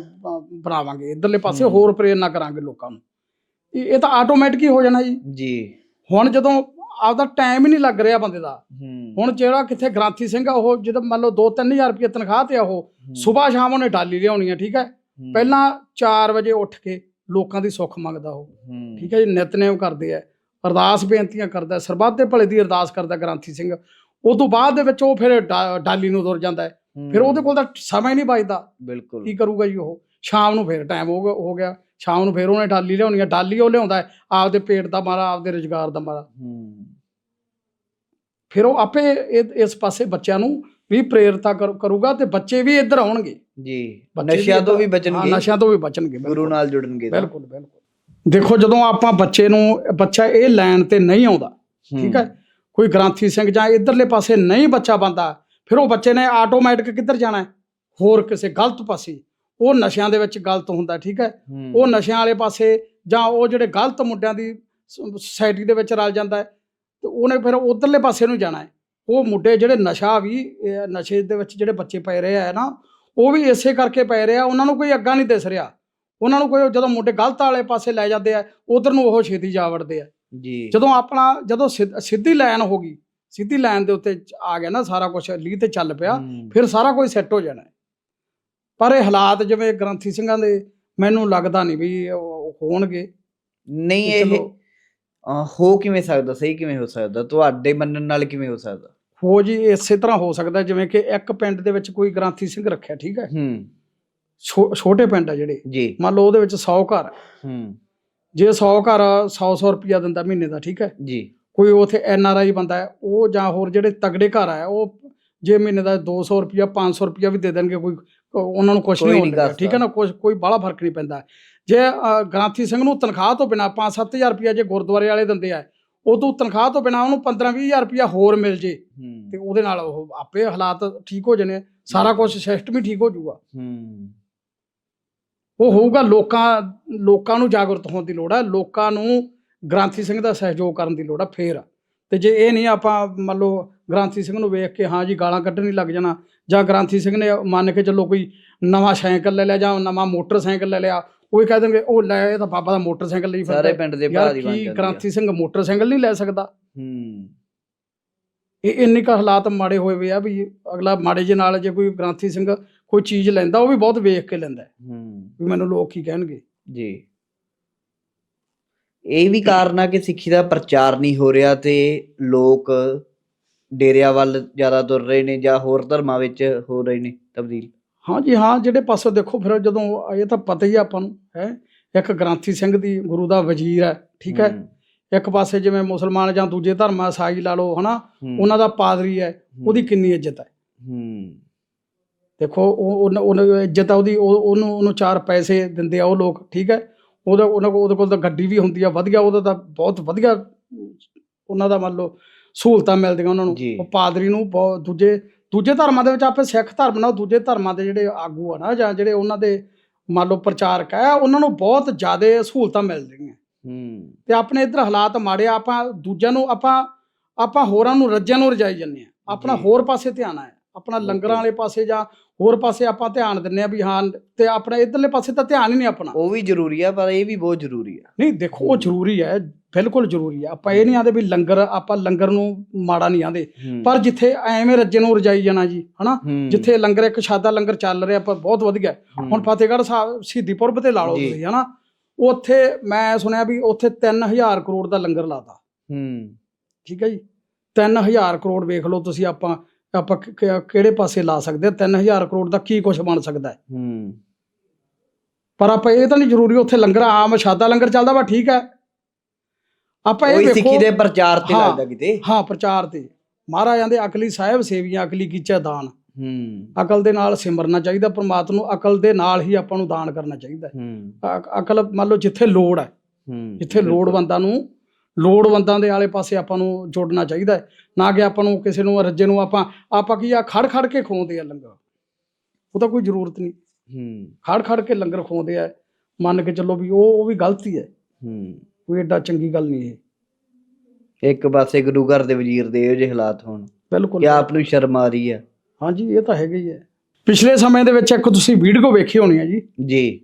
ਬਣਾਵਾਂਗੇ। ਇਧਰਲੇ ਪਾਸੇ। ਹੋਰ ਪ੍ਰੇਰਨਾ ਕਰਾਂਗੇ ਲੋਕਾਂ ਨੂੰ। ਇਹ ਇਹ ਤਾਂ ਆਟੋਮੈਟਿਕ ਹੀ ਹੋ ਜਾਣਾ ਜੀ। ਜੀ। ਹੁਣ ਜਦੋਂ ਆਪਦਾ ਟਾਈਮ ਹੀ ਨਹੀਂ ਲੱਗ ਰਿਹਾ ਬੰਦੇ ਦਾ। ਹੂੰ। ਹੁਣ ਜਿਹੜਾ ਕਿੱਥੇ ਗ੍ਰਾਂਥੀ ਸਿੰਘ ਆ ਉਹ ਜਦੋਂ ਮੰਨ ਲਓ 2-3000 ਰੁਪਏ ਤਨਖਾਹ ਤੇ ਆ ਉਹ ਸਵੇਰ ਸ਼ਾਮ ਉਹਨੇ ਡਾਲੀ ਲਿਆਉਣੀ ਆ ਠੀਕ ਹੈ ਹੂੰ, ਪਹਿਲਾਂ 4 ਵਜੇ ਉੱਠ ਕੇ ਲੋਕਾਂ ਦੀ ਸੁੱਖ ਮੰਗਦਾ ਉਹ। ਹੂੰ, ਠੀਕ ਹੈ ਜੀ? ਨਿਤਨੇਮ ਕਰਦੇ ਆ। ਅਰਦਾਸ ਬੇਨਤੀਆਂ ਕਰਦਾ ਸਰਬੱਤ ਦੇ ਭਲੇ ਦੀ ਅਰਦਾਸ ਕਰਦਾ ਗ੍ਰਾਂਥੀ ਸਿੰਘ। ਉਸ ਤੋਂ ਬਾਅਦ ਦੇ ਵਿੱਚ ਉਹ ਫਿਰ ਡਾ- ਡਾਲੀ ਨੂੰ ਤੁਰ ਜਾਂਦਾ ਹੂੰ, ਫਿਰ ਉਹਦੇ ਕੋਲ ਤਾਂ ਸਮਾਂ ਹੀ ਨਹੀਂ ਬਚਦਾ। ਬਿਲਕੁਲ। ਕੀ ਕਰੂਗਾ ਜੀ ਉਹ? ਸ਼ਾਮ ਨੂੰ ਫਿਰ ਟਾਈਮ ਹੋ ਗਿਆ ਹੋ ਗਿਆ। ਸ਼ਾਮ ਨੂੰ ਫਿਰ ਉਹਨੇ ਡਾਲੀ ਲਿਆਉਣੀ ਆ। ਡਾਲੀ ਉਹ ਲਿਆਉਂਦਾ ਆਪਦੇ ਪੇਟ ਦਾ ਮਾਰਾ ਆਪਦੇ ਰੁਜ਼ਗਾਰ ਦਾ ਮਾਰਾ। ਹੂੰ। ਫਿਰ ਉਹ ਆਪੇ ਇਸ ਪਾਸੇ ਬੱਚਿਆਂ ਨੂੰ ਵੀ ਪ੍ਰੇਰਤਾ ਕਰ- ਕਰੂਗਾ ਤੇ ਬੱਚੇ ਵੀ ਇੱਧਰ ਆਉਣਗੇ। ਜੀ। ਨਸ਼ਿਆਂ ਤੋਂ ਵੀ ਬਚਣਗੇ। ਨਸ਼ਿਆਂ ਤੋਂ ਵੀ ਬਚਣਗੇ ਗੁਰੂ ਨਾਲ ਜੁੜਨਗੇ। ਬਿਲਕੁਲ ਬਿਲਕੁਲ। ਦੇਖੋ ਜਦੋਂ ਆਪਾਂ ਬੱਚੇ ਨੂੰ ਬੱਚਾ ਇਹ ਲਾਈਨ ਤੇ ਨਹੀਂ ਆਉਂਦਾ ਠੀਕ ਹੈ। ਕੋਈ ਗ੍ਰਾਂਥੀ ਸਿੰਘ ਜਾਂ ਇਧਰਲੇ ਪਾਸੇ ਨਹੀਂ ਬੱਚਾ ਬੰਦਾ ਫਿਰ ਉਹ ਬੱਚੇ ਨੇ ਆਟੋਮੈਟਿਕ ਕਿੱਧਰ ਜਾਣਾ ਹੈ? ਹੋਰ ਕਿਸੇ ਗਲਤ ਪਾਸੇ। ਉਹ ਨਸ਼ਿਆਂ ਦੇ ਵਿੱਚ ਗਲਤ ਹੁੰਦਾ ਠੀਕ ਹੈ? ਉਹ ਨਸ਼ਿਆਂ ਵਾਲੇ ਪਾਸੇ ਜਾਂ ਉਹ ਜਿਹੜੇ ਗਲਤ ਮੁੰਡਿਆਂ ਦੀ ਸੁਸਾਇਟੀ ਦੇ ਵਿੱਚ ਰਲ ਜਾਂਦਾ ਹੈ ਤੇ ਉਹਨੇ ਫਿਰ ਉਧਰਲੇ ਪਾਸੇ ਨੂੰ ਜਾਣਾ ਹੈ। ਉਹ ਮੁੰਡੇ ਜਿਹੜੇ ਨਸ਼ਾ ਵੀ ਨਸ਼ੇ ਦੇ ਵਿੱਚ ਜਿਹੜੇ ਬੱਚੇ ਪੈ ਰਹੇ ਆ ਨਾ? ਉਹ ਵੀ ਇਸੇ ਕਰਕੇ ਪੈ ਰਹੇ ਆ ਉਹਨਾਂ ਨੂੰ ਕੋਈ ਅੱਗਾ ਨਹੀਂ ਦਿਸ ਰਿਹਾ। ਉਹਨਾਂ ਨੂੰ ਕੋਈ ਜਦੋਂ ਮੁੰਡੇ ਗਲਤ ਵਾਲੇ ਪਾਸੇ ਲੈ ਜਾਂਦੇ ਆ ਉਧਰ ਨੂੰ ਉਹ ਛੇਤੀ ਜਾ ਵੜਦੇ ਆ। ਜੀ। ਜਦੋਂ ਆਪਣਾ ਜਦੋਂ ਸਿੱਧੀ ਲਾਈਨ ਹੋ ਗਈ ਸਿੱਧੀ ਲਾਈਨ ਦੇ ਉੱਤੇ ਆ ਗਿਆ ਨਾ ਸਾਰਾ ਕੁਝ ਲੀਹ ਤੇ ਚੱਲ ਪਿਆ ਫਿਰ ਸਾਰਾ ਕੁਝ ਸੈੱਟ ਹੋ ਜਾਣਾ। ਪਰ ਇਹ ਹਾਲਾਤ ਜਿਵੇਂ ਗ੍ਰੰਥੀ ਸਿੰਘਾਂ ਦੇ ਮੈਨੂੰ ਲੱਗਦਾ ਨਹੀਂ ਵੀ ਉਹ ਹੋਣਗੇ। ਨਹੀਂ ਇਹ ਹੋ ਕਿਵੇਂ ਸਕਦਾ ਸਹੀ ਕਿਵੇਂ ਹੋ ਸਕਦਾ? ਤੁਹਾਡੇ ਮੰਨਣ ਨਾਲ ਕਿਵੇਂ ਹੋ ਸਕਦਾ? ਹੋ ਜੀ ਇਸੇ ਤਰ੍ਹਾਂ ਹੋ ਸਕਦਾ ਜਿਵੇਂ ਕਿ ਇੱਕ ਪਿੰਡ ਦੇ ਵਿੱਚ ਕੋਈ ਗ੍ਰੰਥੀ ਸਿੰਘ ਰੱਖਿਆ ਠੀਕ ਹੈ? ਹੂੰ। ਛੋਟੇ ਪਿੰਡ ਆ ਜਿਹੜੇ। ਜੀ। ਮੰਨ ਲਓ ਉਹਦੇ ਵਿੱਚ 100 ਘਰ ਹੈ। ਜੇ 100 ਘਰ 100-100 ਰੁਪਿਆ ਦਿੰਦਾ ਮਹੀਨੇ ਦਾ ਠੀਕ ਹੈ? ਜੀ। ਕੋਈ ਉਥੇ ਐਨ ਆਰ ਆਈ ਬੰਦਾ ਹੈ ਉਹ ਜਾਂ ਹੋਰ ਜਿਹੜੇ ਤਗੜੇ ਘਰ ਆ ਉਹ ਜੇ ਮਹੀਨੇ ਦਾ 200 ਰੁਪਿਆ 500 ਰੁਪਿਆ ਵੀ ਦੇ ਦੇਣਗੇ ਕੋਈ ਉਹਨਾਂ ਨੂੰ ਕੁਝ ਨਹੀਂ ਕਰ ਠੀਕ ਹੈ ਨਾ ਕੁਝ ਕੋਈ ਬਾਹਲਾ ਫ਼ਰਕ ਨਹੀਂ ਪੈਂਦਾ। ਜੇ ਗ੍ਰਾਂਥੀ ਸਿੰਘ ਨੂੰ ਤਨਖਾਹ ਤੋਂ ਬਿਨਾ 5-7000 ਰੁਪਿਆ ਜੇ ਗੁਰਦੁਆਰੇ ਵਾਲੇ ਦਿੰਦੇ ਆ ਉਦੋਂ ਤਨਖਾਹ ਤੋਂ ਬਿਨਾ ਉਹਨੂੰ 15-20000 ਰੁਪਿਆ ਹੋਰ ਮਿਲ ਜੇ। ਤੇ ਉਹਦੇ ਨਾਲ ਉਹ ਆਪੇ ਹਾਲਾਤ ਠੀਕ ਹੋ ਜਾਣੇ ਸਾਰਾ ਕੁਝ ਸਿਸਟਮ ਹੀ ਠੀਕ ਹੋ ਜਾਊਗਾ। ਹੂੰ। ਉਹ ਹੋਊਗਾ ਲੋਕਾਂ ਲੋਕਾਂ ਨੂੰ ਜਾਗਰੂਕ ਹੋਣ ਦੀ ਲੋੜ ਹੈ ਲੋਕਾਂ ਨੂੰ ਗ੍ਰਾਂਥੀ ਸਿੰਘ ਦਾ ਸਹਿਯੋਗ ਕਰਨ ਦੀ ਲੋੜ ਹੈ ਫੇਰ। ਤੇ ਜੇ ਇਹ ਨਹੀਂ ਆਪਾਂ ਮੰਨ ਲਓ ਗ੍ਰਾਂਥੀ ਸਿੰਘ ਨੂੰ ਵੇਖ ਕੇ ਹਾਂ ਜੀ ਗਾਲਾਂ ਕੱਢਣੀ ਲੱਗ ਜਾਣਾ ਜਾਂ ਗ੍ਰਾਂਥੀ ਸਿੰਘ ਨੇ ਮੰਨ ਕੇ ਚੱਲੋ ਕੋਈ ਨਵਾਂ ਸਾਈਕਲ ਲੈ ਲਿਆ ਜਾਂ ਨਵਾਂ ਮੋਟਰਸਾਈਕਲ ਲੈ ਲਿਆ ਉਹ ਹੀ ਕਹਿ ਦੇਣਗੇ ਉਹ ਲੈ ਇਹ ਤਾਂ ਬਾਬਾ ਦਾ ਮੋਟਰਸਾਈਕਲ ਲਈ ਸਾਰੇ ਫਿਰਦਾ। ਪਿੰਡ ਦੇ ਭਰਾ ਦੀ ਬਣ ਕੀ ਜਾਂਦੀ ਆ। ਗ੍ਰਾਂਥੀ ਸਿੰਘ ਮੋਟਰਸਾਈਕਲ ਨਹੀਂ ਲੈ ਸਕਦਾ? ਹੂੰ। ਇਹ ਇੰਨੇ ਕੁ ਹਾਲਾਤ ਮਾੜੇ ਹੋਏ ਵੇ ਆ ਵੀ ਅਗਲਾ ਮਾੜੇ ਜੇ ਨਾਲ ਜੇ ਕੋਈ ਗ੍ਰਾਂਥੀ ਸਿੰਘ ਕੋਈ ਚੀਜ਼ ਲੈਂਦਾ ਉਹ ਵੀ ਬਹੁਤ ਵੇਖ ਕੇ ਲੈਂਦਾ। ਹੂੰ। ਵੀ ਮੈਨੂੰ ਲੋਕ ਕੀ ਕਹਿਣਗੇ। ਜੀ। ਇਹ ਵੀ ਕਾਰਨ ਆ ਕਿ ਸਿੱਖੀ ਦਾ ਪ੍ਰਚਾਰ ਨਹੀਂ ਹੋ ਰਿਹਾ ਤੇ ਲੋਕ ਡੇਰਿਆਂ ਵੱਲ ਜ਼ਿਆਦਾ ਤੁਰ ਰਹੇ ਨੇ ਜਾਂ ਹੋਰ ਧਰਮਾਂ ਵਿੱਚ ਹੋ ਰਹੇ ਨੇ ਤਬਦੀਲ। ਹਾਂ ਜੀ ਹਾਂ ਜਿਹੜੇ ਪਾਸੋਂ ਦੇਖੋ ਫਿਰ ਜਦੋਂ ਇਹ ਤਾਂ ਪਤਾ ਹੀ ਆ ਆਪਾਂ ਨੂੰ ਹੈ। ਇੱਕ ਗ੍ਰਾਂਥੀ ਸਿੰਘ ਦੀ ਗੁਰੂ ਦਾ ਵਜ਼ੀਰ ਹੈ ਠੀਕ ਹੈ। ਇੱਕ ਪਾਸੇ ਜਿਵੇਂ ਮੁਸਲਮਾਨ ਜਾਂ ਦੂਜੇ ਧਰਮਾਂ ਸਾਈ ਲਾ ਲਓ ਹਨਾ। ਉਹਨਾਂ ਦਾ ਪਾਦਰੀ ਹੈ ਉਹਦੀ ਕਿੰਨੀ ਇੱਜ਼ਤ ਹੈ। ਹੂੰ। ਦੇਖੋ ਉਹ ਉਹਨਾਂ ਇੱਜ਼ਤ ਆ ਉਹਦੀ ਉਹ- ਉਹਨੂੰ ਉਹਨੂੰ ਚਾਰ ਪੈਸੇ ਦਿੰਦੇ ਆ ਉਹ ਲੋਕ ਠੀਕ ਹੈ। ਉਹਦਾ ਉਹਨਾਂ ਕੋਲ ਉਹਦੇ ਕੋਲ ਤਾਂ ਗੱਡੀ ਵੀ ਹੁੰਦੀ ਆ ਵਧੀਆ ਉਹਦਾ ਤਾਂ ਬਹੁਤ ਵਧੀਆ ਉਹਨਾਂ ਦਾ ਮੰਨ ਲਓ ਸਹੂਲਤਾਂ ਮਿਲਦੀਆਂ ਉਹਨਾਂ ਨੂੰ। ਉਹ ਪਾਦਰੀ ਨੂੰ ਬਹੁਤ ਦੂਜੇ ਦੂਜੇ ਧਰਮਾਂ ਦੇ ਵਿੱਚ ਆਪੇ ਸਿੱਖ ਧਰਮ ਨਾਲ ਦੂਜੇ ਧਰਮਾਂ ਦੇ ਜਿਹੜੇ ਆਗੂ ਆ ਨਾ ਜਾਂ ਜਿਹੜੇ ਉਹਨਾਂ ਦੇ ਮੰਨ ਲਓ ਪ੍ਰਚਾਰਕ ਆ ਉਹਨਾਂ ਨੂੰ ਬਹੁਤ ਜ਼ਿਆਦਾ ਸਹੂਲਤਾਂ ਮਿਲਦੀਆਂ। ਹੂੰ। ਤੇ ਆਪਣੇ ਇੱਧਰ ਹਾਲਾਤ ਮਾੜੇ ਆ, ਆਪਾਂ ਦੂਜਿਆਂ ਨੂੰ ਆਪਾਂ ਆਪਾਂ ਹੋਰਾਂ ਨੂੰ ਰੱਜਿਆਂ ਨੂੰ ਰਜਾਈ ਜੰਨੇ ਆ। ਆਪਣਾ। ਹੋਰ ਪਾਸੇ ਧਿਆਨ ਹੈ ਆਪਣਾ ਲੰਗਰਾਂ ਵਾਲੇ ਪਾਸੇ ਜਾਂ ਹੋਰ ਪਾਸੇ ਆਪਾਂ ਧਿਆਨ ਦਿੰਨੇ ਆ ਵੀ ਹਾਂ ਤੇ ਆਪਣਾ ਇਧਰਲੇ ਪਾਸੇ ਤਾਂ ਧਿਆਨ ਹੀ ਨਹੀਂ ਆਪਣਾ। ਉਹ ਵੀ ਜ਼ਰੂਰੀ ਆ ਪਰ ਇਹ ਵੀ ਬਹੁਤ ਜ਼ਰੂਰੀ ਆ। ਨਹੀਂ ਦੇਖੋ ਉਹ ਜ਼ਰੂਰੀ ਹੈ ਬਿਲਕੁਲ ਜ਼ਰੂਰੀ ਹੈ ਆਪਾਂ ਇਹ ਨਹੀਂ ਆਂਦੇ ਵੀ ਲੰਗਰ ਆਪਾਂ ਲੰਗਰ ਨੂੰ ਮਾੜਾ ਨਹੀਂ ਆਂਦੇ। ਪਰ ਜਿੱਥੇ ਐਵੇਂ ਰੱਜੇ ਨੂੰ ਰਜਾਈ ਜਾਣਾ ਜੀ ਹਨਾ? ਜਿੱਥੇ ਲੰਗਰ ਇੱਕ ਸ਼ਾਦਾ ਲੰਗਰ ਚੱਲ ਰਿਹਾ ਪਰ ਬਹੁਤ ਵਧੀਆ ਹੁਣ ਫਤਿਹਗੜ੍ਹ ਸਾਹਿਬ ਸ਼ਹੀਦੀ ਪੁਰਬ ਤੇ ਲਾ ਲਓ ਜੀ। ਤੁਸੀਂ ਹਨਾ? ਉੱਥੇ ਮੈਂ ਸੁਣਿਆ ਵੀ ਉੱਥੇ 3000 ਕਰੋੜ ਦਾ ਲੰਗਰ ਲਾਤਾ। ਹੂੰ। ਠੀਕ ਹੈ ਜੀ? 3000 ਕਰੋੜ ਵੇਖ ਲਓ ਤੁਸੀਂ ਆਪਾਂ ਆਪਾਂ ਕਿ- ਕਿ- ਕਿਹੜੇ ਪਾਸੇ ਲਾ ਸਕਦੇ ਹਾਂ 3000 ਕਰੋੜ ਦਾ ਕੀ ਕੁਝ ਬਣ ਸਕਦਾ ਹੈ? ਹੂੰ। ਪਰ ਆਪਾਂ ਇਹ ਤਾਂ ਨਹੀਂ ਜ਼ਰੂਰੀ ਉੱਥੇ ਲੰਗਰ ਆਮ ਸ਼ਾਦਾ ਲੰਗਰ ਚੱਲਦਾ ਵਾ ਠੀਕ ਹੈ। ਆਪਾਂ ਇਹ ਕੋਈ ਸਿੱਖੀ ਵੇਖੋ ਦੇ ਪ੍ਰਚਾਰ ਤੇ ਹਾਂ। ਲੱਗਦਾ ਕਿਤੇ। ਹਾਂ ਪ੍ਰਚਾਰ ਤੇ। ਮਹਾਰਾਜ ਕਹਿੰਦੇ ਅਕਲੀ ਸਾਹਿਬ ਸੇਵੀਆਂ ਅਕਲੀ ਕੀਚਾ ਦਾਨ। ਹੂੰ। ਅਕਲ ਦੇ ਨਾਲ ਸਿਮਰਨਾ ਚਾਹੀਦਾ ਪ੍ਰਮਾਤਮਾ ਨੂੰ ਅਕਲ ਦੇ ਨਾਲ ਹੀ ਆਪਾਂ ਨੂੰ ਦਾਨ ਕਰਨਾ ਚਾਹੀਦਾ ਹੈ। ਹੂੰ। ਅਕ- ਅਕਲ ਮੰਨ ਲਓ ਜਿੱਥੇ ਲੋੜ ਹੈ। ਹੂੰ। ਜਿੱਥੇ ਲੋੜਵੰਦਾਂ ਨੂੰ ਲੋੜਵੰਦਾਂ ਦੇ ਆਲੇ ਪਾਸੇ ਆਪਾਂ ਨੂੰ ਜੋੜਨਾ ਚਾਹੀਦਾ ਹੈ। ਨਾ ਕਿ ਆਪਾਂ ਨੂੰ ਕਿਸੇ ਨੂੰ ਰੱਜੇ ਨੂੰ ਆਪਾਂ ਆਪਾਂ ਕੀ ਆ ਖੜ ਖੜ ਕੇ ਖਵਾਉਂਦੇ ਆ ਲੰਗਰ। ਉਹ ਤਾਂ ਕੋਈ ਜ਼ਰੂਰਤ ਨਹੀਂ। ਹੂੰ। ਖੜ ਖੜ ਕੇ ਲੰਗਰ ਖਵਾਉਂਦੇ ਆ। ਮੰਨ ਕੇ ਚੱਲੋ ਵੀ ਉਹ ਉਹ ਵੀ ਗਲਤੀ ਹੈ। ਹੂੰ। ਕੋਈ ਏਡਾ ਚੰਗੀ ਗੱਲ ਨਹੀਂ ਇਹ। ਇੱਕ ਪਾਸੇ ਗੁਰੂ ਘਰ ਦੇ ਵਜ਼ੀਰ ਦੇ ਇਹੋ ਜਿਹੇ ਹਾਲਾਤ ਹੋਣ। ਬਿਲਕੁਲ। ਕਿ ਆਪ ਨੂੰ ਸ਼ਰਮ ਆ ਰਹੀ ਆ ਹਾਂਜੀ ਇਹ ਤਾਂ ਹੈਗਾ ਹੀ ਹੈ। ਪਿਛਲੇ ਸਮੇਂ ਦੇ ਵਿੱਚ ਇੱਕ ਤੁਸੀਂ ਵੀਡੀਓ ਵੇਖੀ ਹੋਣੀ ਹੈ ਜੀ। ਜੀ।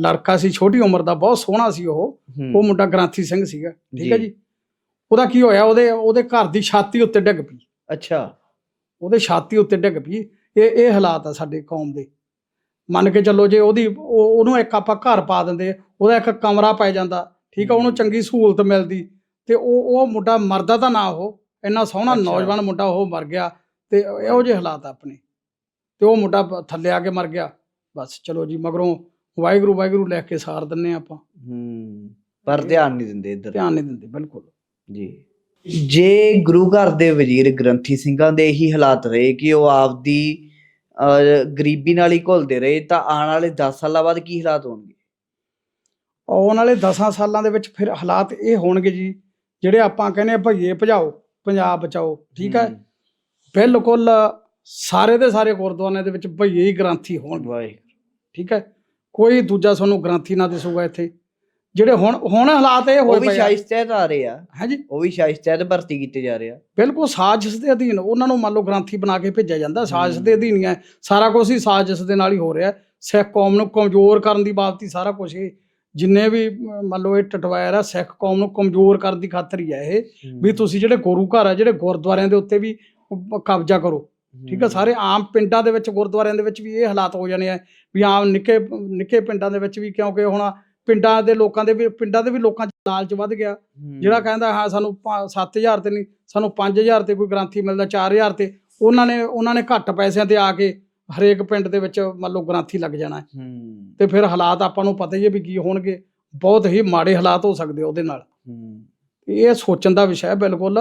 ਲੜਕਾ ਸੀ ਛੋਟੀ ਉਮਰ ਦਾ ਬਹੁਤ ਸੋਹਣਾ ਸੀ ਉਹ। ਉਹ ਮੁੰਡਾ ਗ੍ਰਾਂਥੀ ਸਿੰਘ ਸੀਗਾ ਠੀਕ ਹੈ ਜੀ। ਉਹਦਾ ਕੀ ਹੋਇਆ ਉਹਦੇ ਉਹਦੇ ਘਰ ਦੀ ਛਾਤੀ ਉੱਤੇ ਡਿੱਗ ਪਈ। ਅੱਛਾ। ਉਹਦੇ ਛਾਤੀ ਉੱਤੇ ਡਿੱਗ ਪਈ। ਇਹ ਇਹ ਹਾਲਾਤ ਆ ਸਾਡੇ ਕੌਮ ਦੇ। ਮੰਨ ਕੇ ਚੱਲੋ ਜੇ ਉਹਦੀ ਉਹ- ਉਹਨੂੰ ਇੱਕ ਆਪਾਂ ਘਰ ਪਾ ਦਿੰਦੇ ਉਹਦਾ ਇੱਕ ਕਮਰਾ ਪੈ ਜਾਂਦਾ ਠੀਕ ਆ ਉਹਨੂੰ ਚੰਗੀ ਸਹੂਲਤ ਮਿਲਦੀ ਤੇ ਉਹ ਉਹ ਮੁੰਡਾ ਮਰਦਾ ਤਾਂ ਨਾ ਉਹ ਇੰਨਾ ਸੋਹਣਾ। ਨੌਜਵਾਨ ਮੁੰਡਾ ਉਹ ਮਰ ਗਿਆ ਤੇ ਇਹੋ ਜਿਹੇ ਹਾਲਾਤ ਆ ਆਪਣੇ। ਤੇ ਉਹ ਮੁੰਡਾ ਥੱਲੇ ਆ ਕੇ ਮਰ ਗਿਆ। ਬਸ ਚਲੋ ਜੀ ਮਗਰੋਂ ਵਾਹਿਗੁਰੂ ਵਾਹਿਗੁਰੂ ਲੈ ਕੇ ਸਾਰ ਦਿੰਨੇ ਆਪਾਂ। ਹੂੰ ਪਰ ਧਿਆਨ ਨਹੀਂ ਦਿੰਦੇ ਇੱਧਰ। ਧਿਆਨ ਨਹੀਂ ਦਿੰਦੇ ਬਿਲਕੁਲ। ਜੀ। ਜੇ ਗੁਰੂ ਘਰ ਦੇ ਵਜ਼ੀਰ ਗ੍ਰੰਥੀ ਸਿੰਘਾਂ ਦੇ ਇਹੀ ਹਾਲਾਤ ਰਹੇ ਕਿ ਉਹ ਆਪਦੀ ਗਰੀਬੀ ਨਾਲ ਹੀ ਘੁਲਦੇ ਰਹੇ ਤਾਂ ਆਉਣ ਵਾਲੇ 10 ਸਾਲਾਂ ਬਾਅਦ ਕੀ ਹਾਲਾਤ ਹੋਣਗੇ? ਆਉਣ ਵਾਲੇ 10 ਸਾਲਾਂ ਦੇ ਵਿੱਚ ਫਿਰ ਹਾਲਾਤ ਇਹ ਹੋਣਗੇ ਜੀ ਜਿਹੜੇ ਆਪਾਂ ਕਹਿੰਦੇ ਭਈਏ ਭਜਾਓ ਪੰਜਾਬ ਬਚਾਓ ਠੀਕ ਹੂੰ, ਬਿਲਕੁਲ ਸਾਰੇ ਦੇ ਸਾਰੇ ਗੁਰਦੁਆਰਿਆਂ ਦੇ ਵਿੱਚ ਭਈਏ ਹੀ ਗ੍ਰੰਥੀ ਹੋਣਗੇ ਵਾਹਿਗੁਰੂ। ਠੀਕ ਹੈ? ਕੋਈ ਦੂਜਾ ਤੁਹਾਨੂੰ ਗ੍ਰੰਥੀ ਨਾ ਦਿਸੂਗਾ ਇੱਥੇ। ਜਿਹੜੇ ਹੁਣ ਹੁਣ ਹਾਲਾਤ ਇਹ ਉਹ ਹੋਏ ਵੀ ਪਏ ਆ। ਆ ਰਹੇ ਆ। ਹੈ ਜੀ ਉਹ ਵੀ ਸ਼ਾਇਸਤੈਤ ਭਰਤੀ ਕੀਤੇ ਜਾ ਰਹੇ ਆ। ਬਿਲਕੁਲ ਸਾਜ਼ਿਸ਼ ਦੇ ਅਧੀਨ ਉਹਨਾਂ ਨੂੰ ਮੰਨ ਲਓ ਗ੍ਰੰਥੀ ਬਣਾ ਕੇ ਭੇਜਿਆ ਜਾਂਦਾ। ਸਾਜ਼ਿਸ਼ ਦੇ ਅਧੀਨ ਹੀ ਹੈ। ਸਾਰਾ ਕੁਝ ਹੀ ਸਾਜ਼ਿਸ਼ ਦੇ ਨਾਲ ਹੀ ਹੋ ਰਿਹਾ। ਸਿੱਖ ਕੌਮ ਨੂੰ ਕਮਜ਼ੋਰ ਕਰਨ ਦੀ ਬਾਬਤ ਹੀ ਸਾਰਾ ਕੁਝ ਇਹ ਜਿੰਨੇ ਵੀ ਮੰਨ ਲਓ ਇਹ ਟਟਵਾਇਰ ਆ ਸਿੱਖ ਕੌਮ ਨੂੰ ਕਮਜ਼ੋਰ ਕਰਨ ਦੀ ਖਾਤਰ ਹੀ ਹੈ ਇਹ। ਵੀ ਤੁਸੀਂ ਜਿਹੜੇ ਗੁਰੂ ਘਰ ਆ ਜਿਹੜੇ ਗੁਰਦੁਆਰਿਆਂ ਦੇ ਉੱਤੇ ਵੀ ਕਬਜ਼ਾ ਕਰੋ। ਠੀਕ ਆ ਸਾਰੇ ਆਮ ਪਿੰਡਾਂ ਦੇ ਵਿੱਚ ਗੁਰਦੁਆਰਿਆਂ ਦੇ ਵਿੱਚ ਵੀ ਇਹ ਹਾਲਾਤ ਹੋ ਜਾਣੇ ਆ ਵੀ ਆਮ ਨਿੱਕੇ ਨਿੱਕੇ ਪਿੰਡਾਂ ਦੇ ਵਿੱਚ ਵੀ ਕਿਉਂਕਿ ਹੁਣ ਪਿੰਡਾਂ ਦੇ ਲੋਕਾਂ ਦੇ ਵੀ ਪਿੰਡਾਂ ਦੇ ਵੀ ਲੋਕਾਂ 'ਚ ਲਾਲਚ ਵੱਧ ਗਿਆ। ਜਿਹੜਾ ਕਹਿੰਦਾ ਹਾਂ ਸਾਨੂੰ 7000 ਤੇ ਨਹੀਂ ਸਾਨੂੰ 5000 ਤੇ ਕੋਈ ਗ੍ਰਾਂਥੀ ਮਿਲਦਾ 4000 ਤੇ ਉਹਨਾਂ ਨੇ ਉਹਨਾਂ ਨੇ ਘੱਟ ਪੈਸਿਆਂ ਤੇ ਆ ਕੇ ਹਰੇਕ ਪਿੰਡ ਦੇ ਵਿੱਚ ਮੰਨ ਲਓ ਗ੍ਰਾਂਥੀ ਲੱਗ ਜਾਣਾ। ਤੇ ਫਿਰ ਹਾਲਾਤ ਆਪਾਂ ਨੂੰ ਪਤਾ ਹੀ ਹੈ ਵੀ ਕੀ ਹੋਣਗੇ। ਬਹੁਤ ਹੀ ਮਾੜੇ ਹਾਲਾਤ ਹੋ ਸਕਦੇ ਉਹਦੇ ਨਾਲ। ਇਹ ਸੋਚਣ ਦਾ ਵਿਸ਼ਾ ਹੈ ਬਿਲਕੁਲ।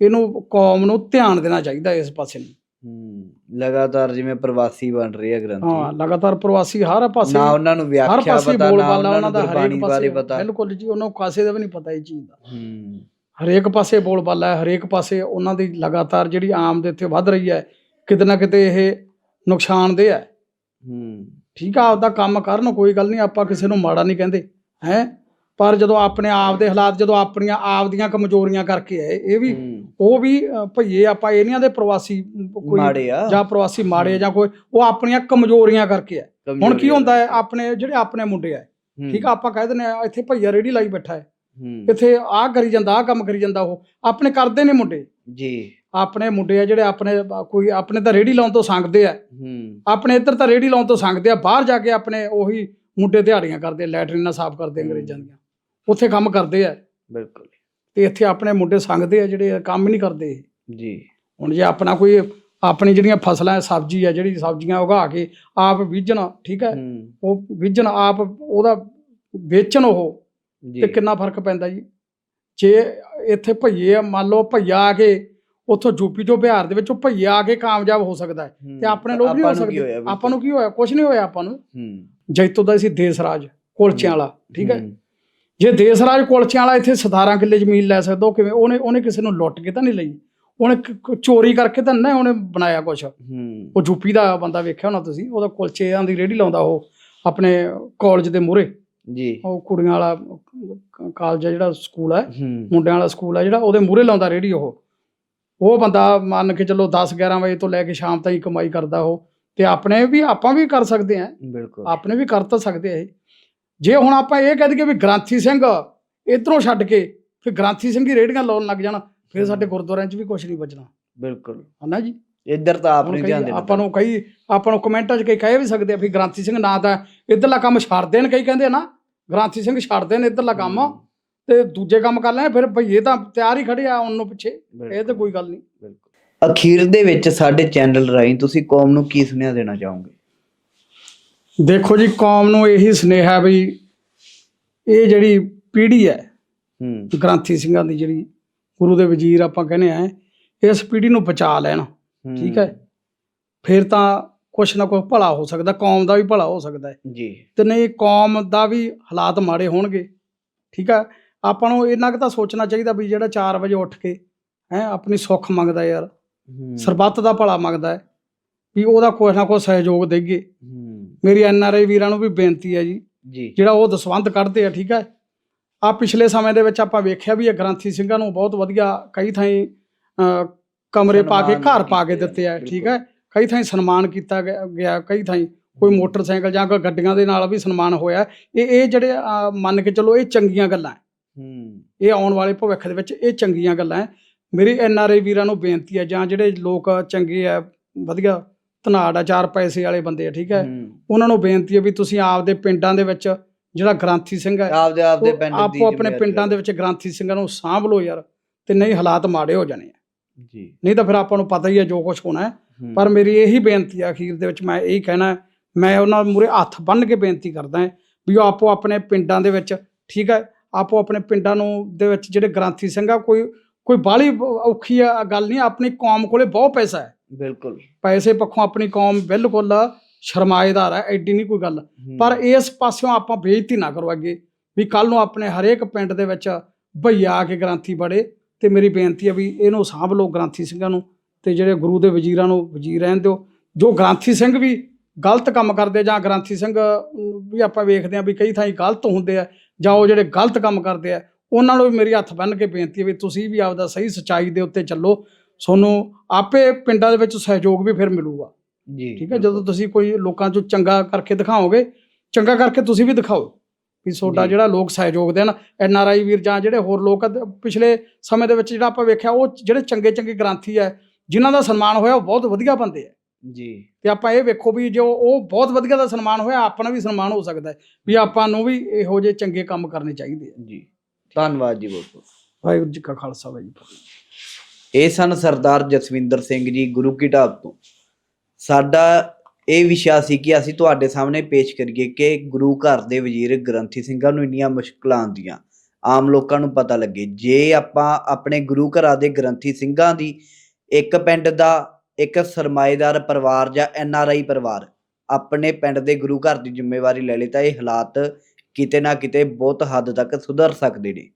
ਇਹਨੂੰ ਕੌਮ ਨੂੰ ਧਿਆਨ ਦੇਣਾ ਚਾਹੀਦਾ ਇਸ ਪਾਸੇ ਨੂੰ। ਲਗਾਤਾਰ ਜਿਵੇਂ ਪ੍ਰਵਾਸੀ ਬਣ ਰਹੇ ਆ ਹਾਂ ਗ੍ਰੰਥੀ ਲਗਾਤਾਰ ਪ੍ਰਵਾਸੀ ਹਰ ਪਾਸੇ ਨਾ ਉਹਨਾਂ ਨੂੰ ਵਿਆਖਿਆ ਪਤਾ ਨਾ ਉਹਨਾਂ ਨੂੰ ਦਾ ਗੁਰਬਾਣੀ ਹਰੇਕ ਬਾਰੇ ਪਾਸੇ ਪਤਾ। ਬਿਲਕੁਲ ਜੀ ਉਹਨਾਂ ਨੂੰ ਕਾਸੇ ਦਾ ਵੀ ਨਹੀਂ ਪਤਾ ਇਹ ਚੀਜ਼ ਦਾ। ਹੂੰ। ਹਰੇਕ ਪਾਸੇ ਬੋਲ ਬਾਲਾ ਹੈ ਹਰੇਕ ਪਾਸੇ ਉਹਨਾਂ ਦੀ ਲਗਾਤਾਰ ਜਿਹੜੀ ਆਮ ਦੇ ਇੱਥੇ ਵੱਧ ਰਹੀ ਹੈ ਕਿਤੇ ਨਾ ਕਿਤੇ ਇਹ ਨੁਕਸਾਨਦੇਹ ਹੈ। ਹੂੰ। ਠੀਕ ਆ ਆਪਦਾ ਕੰਮ ਕਰਨ ਕੋਈ ਗੱਲ ਨਹੀਂ ਆਪਾਂ ਕਿਸੇ ਨੂੰ ਮਾੜਾ ਨਹੀਂ ਕਹਿੰਦੇ ਹੈ? ਪਰ ਜਦੋਂ ਆਪਣੇ ਆਪ ਦੇ ਹਾਲਾਤ ਜਦੋਂ ਆਪਣੀਆਂ ਆਪ ਦੀਆਂ ਕਮਜ਼ੋਰੀਆਂ ਕਰਕੇ ਆਏ ਇਹ ਵੀ ਉਹ ਵੀ ਭਈਏ ਆਪਾਂ ਇਹ ਨਹੀਂ ਆਂਦੇ ਪ੍ਰਵਾਸੀ ਕੋਈ ਜਾਂ ਪ੍ਰਵਾਸੀ ਮਾੜੇ ਜਾਂ ਕੋਈ ਉਹ ਆਪਣੀਆਂ ਕਮਜ਼ੋਰੀਆਂ ਕਰਕੇ ਆ ਹੁਣ ਕੀ ਹੁੰਦਾ ਹੈ ਆਪਣੇ ਜਿਹੜੇ ਆਪਣੇ ਮੁੰਡੇ ਆ ਠੀਕ ਆ ਆਪਾਂ ਕਹਿ ਦਿੰਦੇ ਆ ਇੱਥੇ ਭਈਆ ਰੇੜੀ ਲਾਈ ਬੈਠਾ ਹੈ। ਇੱਥੇ ਆਹ ਕਰੀ ਜਾਂਦਾ ਆਹ ਕੰਮ ਕਰੀ ਜਾਂਦਾ ਉਹ। ਆਪਣੇ ਕਰਦੇ ਨੇ ਮੁੰਡੇ। ਜੀ। ਆਪਣੇ ਮੁੰਡੇ ਆ ਜਿਹੜੇ ਆਪਣੇ ਕੋਈ ਆਪਣੇ ਤਾਂ ਰੇੜੀ ਲਾਉਣ ਤੋਂ ਸੰਗਦੇ ਆ। ਆਪਣੇ ਇੱਧਰ ਤਾਂ ਰੇੜੀ ਲਾਉਣ ਤੋਂ ਸੰਗਦੇ ਆ ਬਾਹਰ ਜਾ ਕੇ ਆਪਣੇ ਉਹੀ ਮੁੰਡੇ ਦਿਹਾੜੀਆਂ ਕਰਦੇ ਲੈਟਰੀਨਾਂ ਸਾਫ਼ ਕਰਦੇ ਅੰਗਰੇਜ਼ਾਂ ਦੀਆਂ। ਉੱਥੇ ਕੰਮ ਕਰਦੇ ਆ। ਬਿਲਕੁਲ। ਤੇ ਇੱਥੇ ਆਪਣੇ ਮੁੰਡੇ ਸੰਗਦੇ ਆ ਜਿਹੜੇ ਕੰਮ ਹੀ ਨਹੀਂ ਕਰਦੇ। ਜੀ। ਹੁਣ ਜੇ ਆਪਣਾ ਕੋਈ ਆਪਣੀ ਜਿਹੜੀਆਂ ਫਸਲਾਂ ਸਬਜ਼ੀ ਹੈ ਜਿਹੜੀ ਸਬਜ਼ੀਆਂ ਉਗਾ ਕੇ ਆਪ ਬੀਜਣ ਠੀਕ ਹੈ। ਉਹ ਬੀਜਣ ਆਪ ਉਹਦਾ ਵੇਚਣ ਉਹ ਤੇ ਕਿੰਨਾ ਫ਼ਰਕ ਪੈਂਦਾ ਜੀ? ਜੇ ਇੱਥੇ ਭਈਏ ਆ, ਮੰਨ ਲਓ ਭਈਆ ਆ ਕੇ ਉੱਥੋਂ ਯੂਪੀ ਤੋਂ ਬਿਹਾਰ ਦੇ ਵਿੱਚੋਂ ਭਈਆ ਆ ਕੇ ਕਾਮਯਾਬ ਹੋ ਸਕਦਾ ਹੈ। ਤੇ ਆਪਣੇ ਲੋਕ ਨਹੀਂ ਹੋ ਸਕਦੇ। ਆਪਾਂ ਨੂੰ ਕੀ ਹੋਇਆ? ਕੁਝ ਨਹੀਂ ਹੋਇਆ ਆਪਾਂ ਨੂੰ। ਜੈਤੋ ਦਾ ਸੀ ਦੇਸ ਰਾਜ ਕੁਲਚਿਆਂ ਵਾਲਾ ਠੀਕ ਹੂੰ, ਜੇ ਦੇਸ ਰਾਜ ਕੁਲਚਿਆਂ ਵਾਲਾ ਇੱਥੇ 17 ਕਿੱਲੇ ਜ਼ਮੀਨ ਲੈ ਸਕਦਾ ਉਹ ਕਿਵੇਂ ਉਹਨੇ ਉਹਨੇ ਕਿਸੇ ਨੂੰ ਲੁੱਟ ਕੇ ਤਾਂ ਨਹੀਂ ਲਈ? ਉਹਨੇ ਚੋਰੀ ਕਰਕੇ ਤਾਂ ਨਾ ਉਹਨੇ ਬਣਾਇਆ ਕੁਛ? ਹੂੰ। ਉਹ ਯੂਪੀ ਦਾ ਬੰਦਾ ਵੇਖਿਆ ਹੋਣਾ ਤੁਸੀਂ? ਉਹਦਾ ਕੁਲਚਿਆਂ ਦੀ ਰੇੜੀ ਲਾਉਂਦਾ ਉਹ ਆਪਣੇ ਕਾਲਜ ਦੇ ਮੂਹਰੇ। ਜੀ। ਉਹ ਕੁੜੀਆਂ ਵਾਲਾ ਕਾਲਜ ਜਿਹੜਾ ਸਕੂਲ ਹੈ ਹੂੰ। ਮੁੰਡਿਆਂ ਵਾਲਾ ਸਕੂਲ ਹੈ ਜਿਹੜਾ ਉਹਦੇ ਮੂਹਰੇ ਲਾਉਂਦਾ ਰੇੜੀ ਉਹ। ਉਹ ਬੰਦਾ ਮੰਨ ਕੇ ਚੱਲੋ 10 11 ਵਜੇ ਤੋਂ ਲੈ ਕੇ ਸ਼ਾਮ ਤਾਈਂ ਕਮਾਈ ਕਰਦਾ ਉਹ। ਤੇ ਆਪਣੇ ਵੀ ਆਪਾਂ ਵੀ ਕਰ ਸਕਦੇ ਆ। ਬਿਲਕੁਲ। ਆਪਣੇ ਵੀ ਕਰ ਤਾਂ ਸਕਦੇ ਆ ਇਹ। ਜੇ ਹੁਣ ਆਪਾਂ ਇਹ ਕਹਿ ਦਈਏ ਵੀ ਗ੍ਰਾਂਥੀ ਸਿੰਘ ਇਧਰੋਂ ਛੱਡ ਕੇ ਫਿਰ ਗ੍ਰਾਂਥੀ ਸਿੰਘ ਹੀ ਰੇੜੀਆਂ ਲਾਉਣ ਲੱਗ ਜਾਣ ਫਿਰ ਸਾਡੇ ਗੁਰਦੁਆਰਿਆਂ 'ਚ ਵੀ ਕੁਝ ਨਹੀਂ ਬਚਣਾ। ਬਿਲਕੁਲ। ਹਨਾ ਜੀ? ਇੱਧਰ ਤਾਂ ਆਪ ਨਹੀਂ ਧਿਆਨ ਦੇਣਾ ਆਪਾਂ ਨੂੰ ਕਈ ਆਪਾਂ ਨੂੰ ਕਮੈਂਟਾਂ 'ਚ ਕਈ ਕਹਿ ਵੀ ਸਕਦੇ ਆ ਵੀ ਗ੍ਰਾਂਥੀ ਸਿੰਘ ਨਾ ਤਾਂ ਇਧਰਲਾ ਕੰਮ ਛੱਡ ਦੇਣ ਕਈ ਕਹਿੰਦੇ ਨਾ ਗ੍ਰਾਂਥੀ ਸਿੰਘ ਛੱਡ ਦੇਣ ਇਧਰਲਾ ਕੰਮ ਤੇ ਦੂਜੇ ਕੰਮ ਕਰ ਲੈਣ ਫਿਰ ਭਈਏ ਤਾਂ ਤਿਆਰ ਹੀ ਖੜੇ ਆ ਉਹਨੂੰ ਪਿੱਛੇ ਇਹ ਤਾਂ ਕੋਈ ਗੱਲ ਨਹੀਂ। ਬਿਲਕੁਲ। ਅਖੀਰ ਦੇ ਵਿੱਚ ਸਾਡੇ ਚੈਨਲ ਰਾਹੀਂ ਤੁਸੀਂ ਕੌਮ ਨੂੰ ਕੀ ਸੁਨੇਹਾ ਦੇਣਾ ਚਾਹੋਗੇ? ਦੇਖੋ ਜੀ ਕੌਮ ਨੂੰ ਇਹੀ ਸੁਨੇਹਾ ਵੀ ਇਹ ਜਿਹੜੀ ਪੀੜ੍ਹੀ ਹੈ ਹੂੰ। ਗ੍ਰਾਂਥੀ ਸਿੰਘਾਂ ਦੀ ਜਿਹੜੀ ਗੁਰੂ ਦੇ ਵਜ਼ੀਰ ਆਪਾਂ ਕਹਿੰਦੇ ਆ ਇਸ ਪੀੜ੍ਹੀ ਨੂੰ ਬਚਾ ਲੈਣ ਠੀਕ ਹੈ। ਫਿਰ ਤਾਂ ਕੁਛ ਨਾ ਕੁਛ ਭਲਾ ਹੋ ਸਕਦਾ ਕੌਮ ਦਾ ਵੀ ਭਲਾ ਹੋ ਸਕਦਾ ਹੈ। ਜੀ। ਤੇ ਨਹੀਂ ਕੌਮ ਦਾ ਵੀ ਹਾਲਾਤ ਮਾੜੇ ਹੋਣਗੇ ਠੀਕ ਹੈ। ਆਪਾਂ ਨੂੰ ਇੰਨਾ ਕੁ ਤਾਂ ਸੋਚਣਾ ਚਾਹੀਦਾ ਵੀ ਜਿਹੜਾ 4 ਵਜੇ ਉੱਠ ਕੇ ਹੈ ਆਪਣੀ ਸੁੱਖ ਮੰਗਦਾ ਯਾਰ ਸਰਬੱਤ ਦਾ ਭਲਾ ਮੰਗਦਾ ਹੈ ਵੀ ਉਹਦਾ ਕੁਛ ਨਾ ਕੁਛ ਸਹਿਯੋਗ ਹੂੰ, ਮੇਰੀ ਐਨ ਆਰ ਆਈ ਵੀਰਾਂ ਨੂੰ ਵੀ ਬੇਨਤੀ ਹੈ ਜੀ। ਜੀ। ਜਿਹੜਾ ਉਹ ਦਸਵੰਧ ਕੱਢਦੇ ਆ ਠੀਕ ਹੈ। ਆ ਪਿਛਲੇ ਸਮੇਂ ਦੇ ਵਿੱਚ ਆਪਾਂ ਵੇਖਿਆ ਵੀ ਇਹ ਗ੍ਰੰਥੀ ਸਿੰਘਾਂ ਨੂੰ ਬਹੁਤ ਵਧੀਆ ਕਈ ਥਾਈਂ ਕਮਰੇ ਪਾ ਕੇ ਘਰ ਪਾ ਕੇ ਦਿੱਤੇ ਆ ਠੀਕ। ਹੈ। ਕਈ ਥਾਈਂ ਸਨਮਾਨ ਕੀਤਾ ਗਿਆ- ਕਈ ਥਾਈਂ ਕੋਈ ਮੋਟਰਸਾਈਕਲ ਜਾਂ ਕੋਈ ਗੱਡੀਆਂ ਦੇ ਨਾਲ ਵੀ ਸਨਮਾਨ ਹੋਇਆ। ਇਹ ਇਹ ਜਿਹੜੇ ਮੰਨ ਕੇ ਚੱਲੋ ਇਹ ਚੰਗੀਆਂ ਗੱਲਾਂ ਹੈ। ਹੂੰ। ਇਹ ਆਉਣ ਵਾਲੇ ਭਵਿੱਖ ਦੇ ਵਿੱਚ ਇਹ ਚੰਗੀਆਂ ਗੱਲਾਂ ਹੈ। ਮੇਰੀ ਐਨ ਆਰ ਆਈ ਵੀਰਾਂ ਨੂੰ ਬੇਨਤੀ ਹੈ ਜਾਂ ਜਿਹੜੇ ਲੋਕ ਚੰਗੇ ਆ ਵਧੀਆ ਧਨਾੜ ਆ ਚਾਰ ਪੈਸੇ ਵਾਲੇ ਬੰਦੇ ਆ ਠੀਕ ਹੈ? ਉਹਨਾਂ ਨੂੰ ਬੇਨਤੀ ਹੈ ਵੀ ਤੁਸੀਂ ਆਪਦੇ ਪਿੰਡਾਂ ਦੇ ਵਿੱਚ ਜਿਹੜਾ ਗ੍ਰੰਥੀ ਸਿੰਘ ਹੈ ਆਪਦੇ ਆਪਦੇ ਪਿੰਡ ਦੀ ਆਪੋ ਆਪਣੇ ਪਿੰਡਾਂ ਦੇ ਵਿੱਚ ਗ੍ਰੰਥੀ ਸਿੰਘਾਂ ਨੂੰ ਸਾਂਭ ਲਓ ਯਾਰ ਤੇ ਨਹੀਂ ਹਾਲਾਤ ਮਾੜੇ ਹੋ ਜਾਣੇ ਆ। ਜੀ। ਨਹੀਂ ਤਾਂ ਫਿਰ ਆਪਾਂ ਨੂੰ ਪਤਾ ਹੀ ਹੈ ਜੋ ਕੁਝ ਹੋਣਾ ਹੈ। ਪਰ ਮੇਰੀ ਇਹੀ ਬੇਨਤੀ ਆ ਅਖੀਰ ਦੇ ਵਿੱਚ ਮੈਂ ਇਹੀ ਕਹਿਣਾ ਮੈਂ ਉਹਨਾਂ ਮੂਰੇ ਹੱਥ ਬੰਨ੍ਹ ਕੇ ਬੇਨਤੀ ਕਰਦਾ ਹਾਂ ਵੀ ਉਹ ਆਪੋ ਆਪਣੇ ਪਿੰਡਾਂ ਦੇ ਵਿੱਚ ਠੀਕ ਹੈ? ਆਪੋ ਆਪਣੇ ਪਿੰਡਾਂ ਨੂੰ ਦੇ ਵਿੱਚ ਜਿਹੜੇ ਗ੍ਰੰਥੀ ਸਿੰਘ ਆ ਕੋਈ ਕੋਈ ਬਾਹਲੀ ਔਖੀ ਆ ਗੱਲ ਨਹੀਂ ਆਪਣੀ ਕੌਮ ਕੋਲੇ ਬਹੁਤ ਪੈਸਾ ਹੈ। ਬਿਲਕੁਲ। ਪੈਸੇ ਪੱਖੋਂ ਆਪਣੀ ਕੌਮ ਬਿਲਕੁਲ ਸ਼ਰਮਾਏਦਾਰ ਹੈ ਐਡੀ ਨਹੀਂ ਕੋਈ ਗੱਲ। ਪਰ ਇਸ ਪਾਸਿਓਂ ਆਪਾਂ ਬੇਇੱਜ਼ਤੀ ਨਾ ਕਰੋ ਅੱਗੇ ਵੀ ਕੱਲ ਨੂੰ ਆਪਣੇ ਹਰੇਕ ਪਿੰਡ ਦੇ ਵਿੱਚ ਭਈਆ ਆ ਕੇ ਗ੍ਰੰਥੀ ਬੜੇ ਤੇ ਮੇਰੀ ਬੇਨਤੀ ਹੈ ਵੀ ਇਹਨੂੰ ਸਾਂਭ ਲਓ ਗ੍ਰੰਥੀ ਸਿੰਘਾਂ ਨੂੰ ਤੇ ਜਿਹੜੇ ਗੁਰੂ ਦੇ ਵਜ਼ੀਰਾਂ ਨੂੰ ਵਜ਼ੀਰ ਰਹਿਣ ਦਿਓ। ਜੋ ਗ੍ਰੰਥੀ ਸਿੰਘ ਵੀ ਗਲਤ ਕੰਮ ਕਰਦੇ ਜਾਂ ਗ੍ਰੰਥੀ ਸਿੰਘ ਵੀ ਆਪਾਂ ਵੇਖਦੇ ਆ ਵੀ ਕਈ ਥਾਈਂ ਗਲਤ ਹੁੰਦੇ ਆ ਜਾਂ ਉਹ ਜਿਹੜੇ ਗਲਤ ਕੰਮ ਕਰਦੇ ਆ ਉਹਨਾਂ ਨੂੰ ਵੀ ਮੇਰੀ ਹੱਥ ਬੰਨ੍ਹ ਕੇ ਬੇਨਤੀ ਹੈ ਵੀ ਤੁਸੀਂ ਵੀ ਆਪਦਾ ਸਹੀ ਸਚਾਈ ਦੇ ਉੱਤੇ ਚੱਲੋ ਤੁਹਾਨੂੰ ਆਪੇ ਪਿੰਡਾਂ ਦੇ ਵਿੱਚ ਸਹਿਯੋਗ ਵੀ ਫਿਰ ਮਿਲੂਗਾ। ਜੀ ਠੀਕ ਹੈ ਜਦੋਂ ਤੁਸੀਂ ਕੋਈ ਲੋਕਾਂ ਚੋਂ ਚੰਗਾ ਕਰਕੇ ਦਿਖਾਓਗੇ ਚੰਗਾ ਕਰਕੇ ਤੁਸੀਂ ਵੀ ਦਿਖਾਓ ਵੀ ਤੁਹਾਡਾ। ਜਿਹੜਾ ਲੋਕ ਸਹਿਯੋਗ ਦੇਣ ਐਨ ਆਰ ਆਈ ਵੀਰ ਜਾਂ ਜਿਹੜੇ ਹੋਰ ਲੋਕ ਪਿਛਲੇ ਸਮੇਂ ਦੇ ਵਿੱਚ ਜਿਹੜਾ ਆਪਾਂ ਵੇਖਿਆ ਉਹ ਜਿਹੜੇ ਚੰਗੇ ਚੰਗੇ ਗ੍ਰੰਥੀ ਹੈ ਜਿਨ੍ਹਾਂ ਦਾ ਸਨਮਾਨ ਹੋਇਆ ਉਹ ਬਹੁਤ ਵਧੀਆ ਬੰਦੇ ਆ ਜੀ। ਤੇ ਆਪਾਂ ਇਹ ਵੇਖੋ ਵੀ ਜੋ ਉਹ ਬਹੁਤ ਵਧੀਆ ਦਾ ਸਨਮਾਨ ਹੋਇਆ ਆਪਣਾ ਵੀ ਸਨਮਾਨ ਹੋ ਸਕਦਾ ਹੈ ਵੀ ਆਪਾਂ ਨੂੰ ਵੀ ਇਹੋ ਜਿਹੇ ਚੰਗੇ ਕੰਮ ਕਰਨੇ ਚਾਹੀਦੇ ਆ ਜੀ। ਧੰਨਵਾਦ ਜੀ ਬਹੁਤ ਬਹੁਤ। ਵਾਹਿਗੁਰੂ ਜੀ ਕਾ ਖਾਲਸਾ ਵਾਹਿਗੁਰੂ ਇਹ ਸਨ ਸਰਦਾਰ ਜਸਵਿੰਦਰ ਸਿੰਘ ਜੀ ਗੁਰੂ ਕੀ ਢਾਬ ਤੋਂ। ਸਾਡਾ ਇਹ ਵਿਸ਼ਾ ਸੀ ਕਿ ਅਸੀਂ ਤੁਹਾਡੇ ਸਾਹਮਣੇ ਪੇਸ਼ ਕਰੀਏ ਕਿ ਗੁਰੂ ਘਰ ਦੇ ਵਜ਼ੀਰ ਗ੍ਰੰਥੀ ਸਿੰਘਾਂ ਨੂੰ ਇੰਨੀਆਂ ਮੁਸ਼ਕਲਾਂ ਆਉਂਦੀਆਂ। ਆਮ ਲੋਕਾਂ ਨੂੰ ਪਤਾ ਲੱਗੇ। ਜੇ ਆਪਾਂ ਆਪਣੇ ਗੁਰੂ ਘਰਾਂ ਦੇ ਗ੍ਰੰਥੀ ਸਿੰਘਾਂ ਦੀ ਇੱਕ ਪਿੰਡ ਦਾ, ਇੱਕ ਸਰਮਾਏਦਾਰ ਪਰਿਵਾਰ ਜਾਂ ਐਨ ਆਰ ਆਈ ਪਰਿਵਾਰ ਆਪਣੇ ਪਿੰਡ ਦੇ ਗੁਰੂ ਘਰ ਦੀ ਜ਼ਿੰਮੇਵਾਰੀ ਲੈ ਲਈ ਤਾਂ ਇਹ ਹਾਲਾਤ ਕਿਤੇ ਨਾ ਕਿਤੇ ਬਹੁਤ ਹੱਦ ਤੱਕ ਸੁਧਰ ਸਕਦੇ ਨੇ।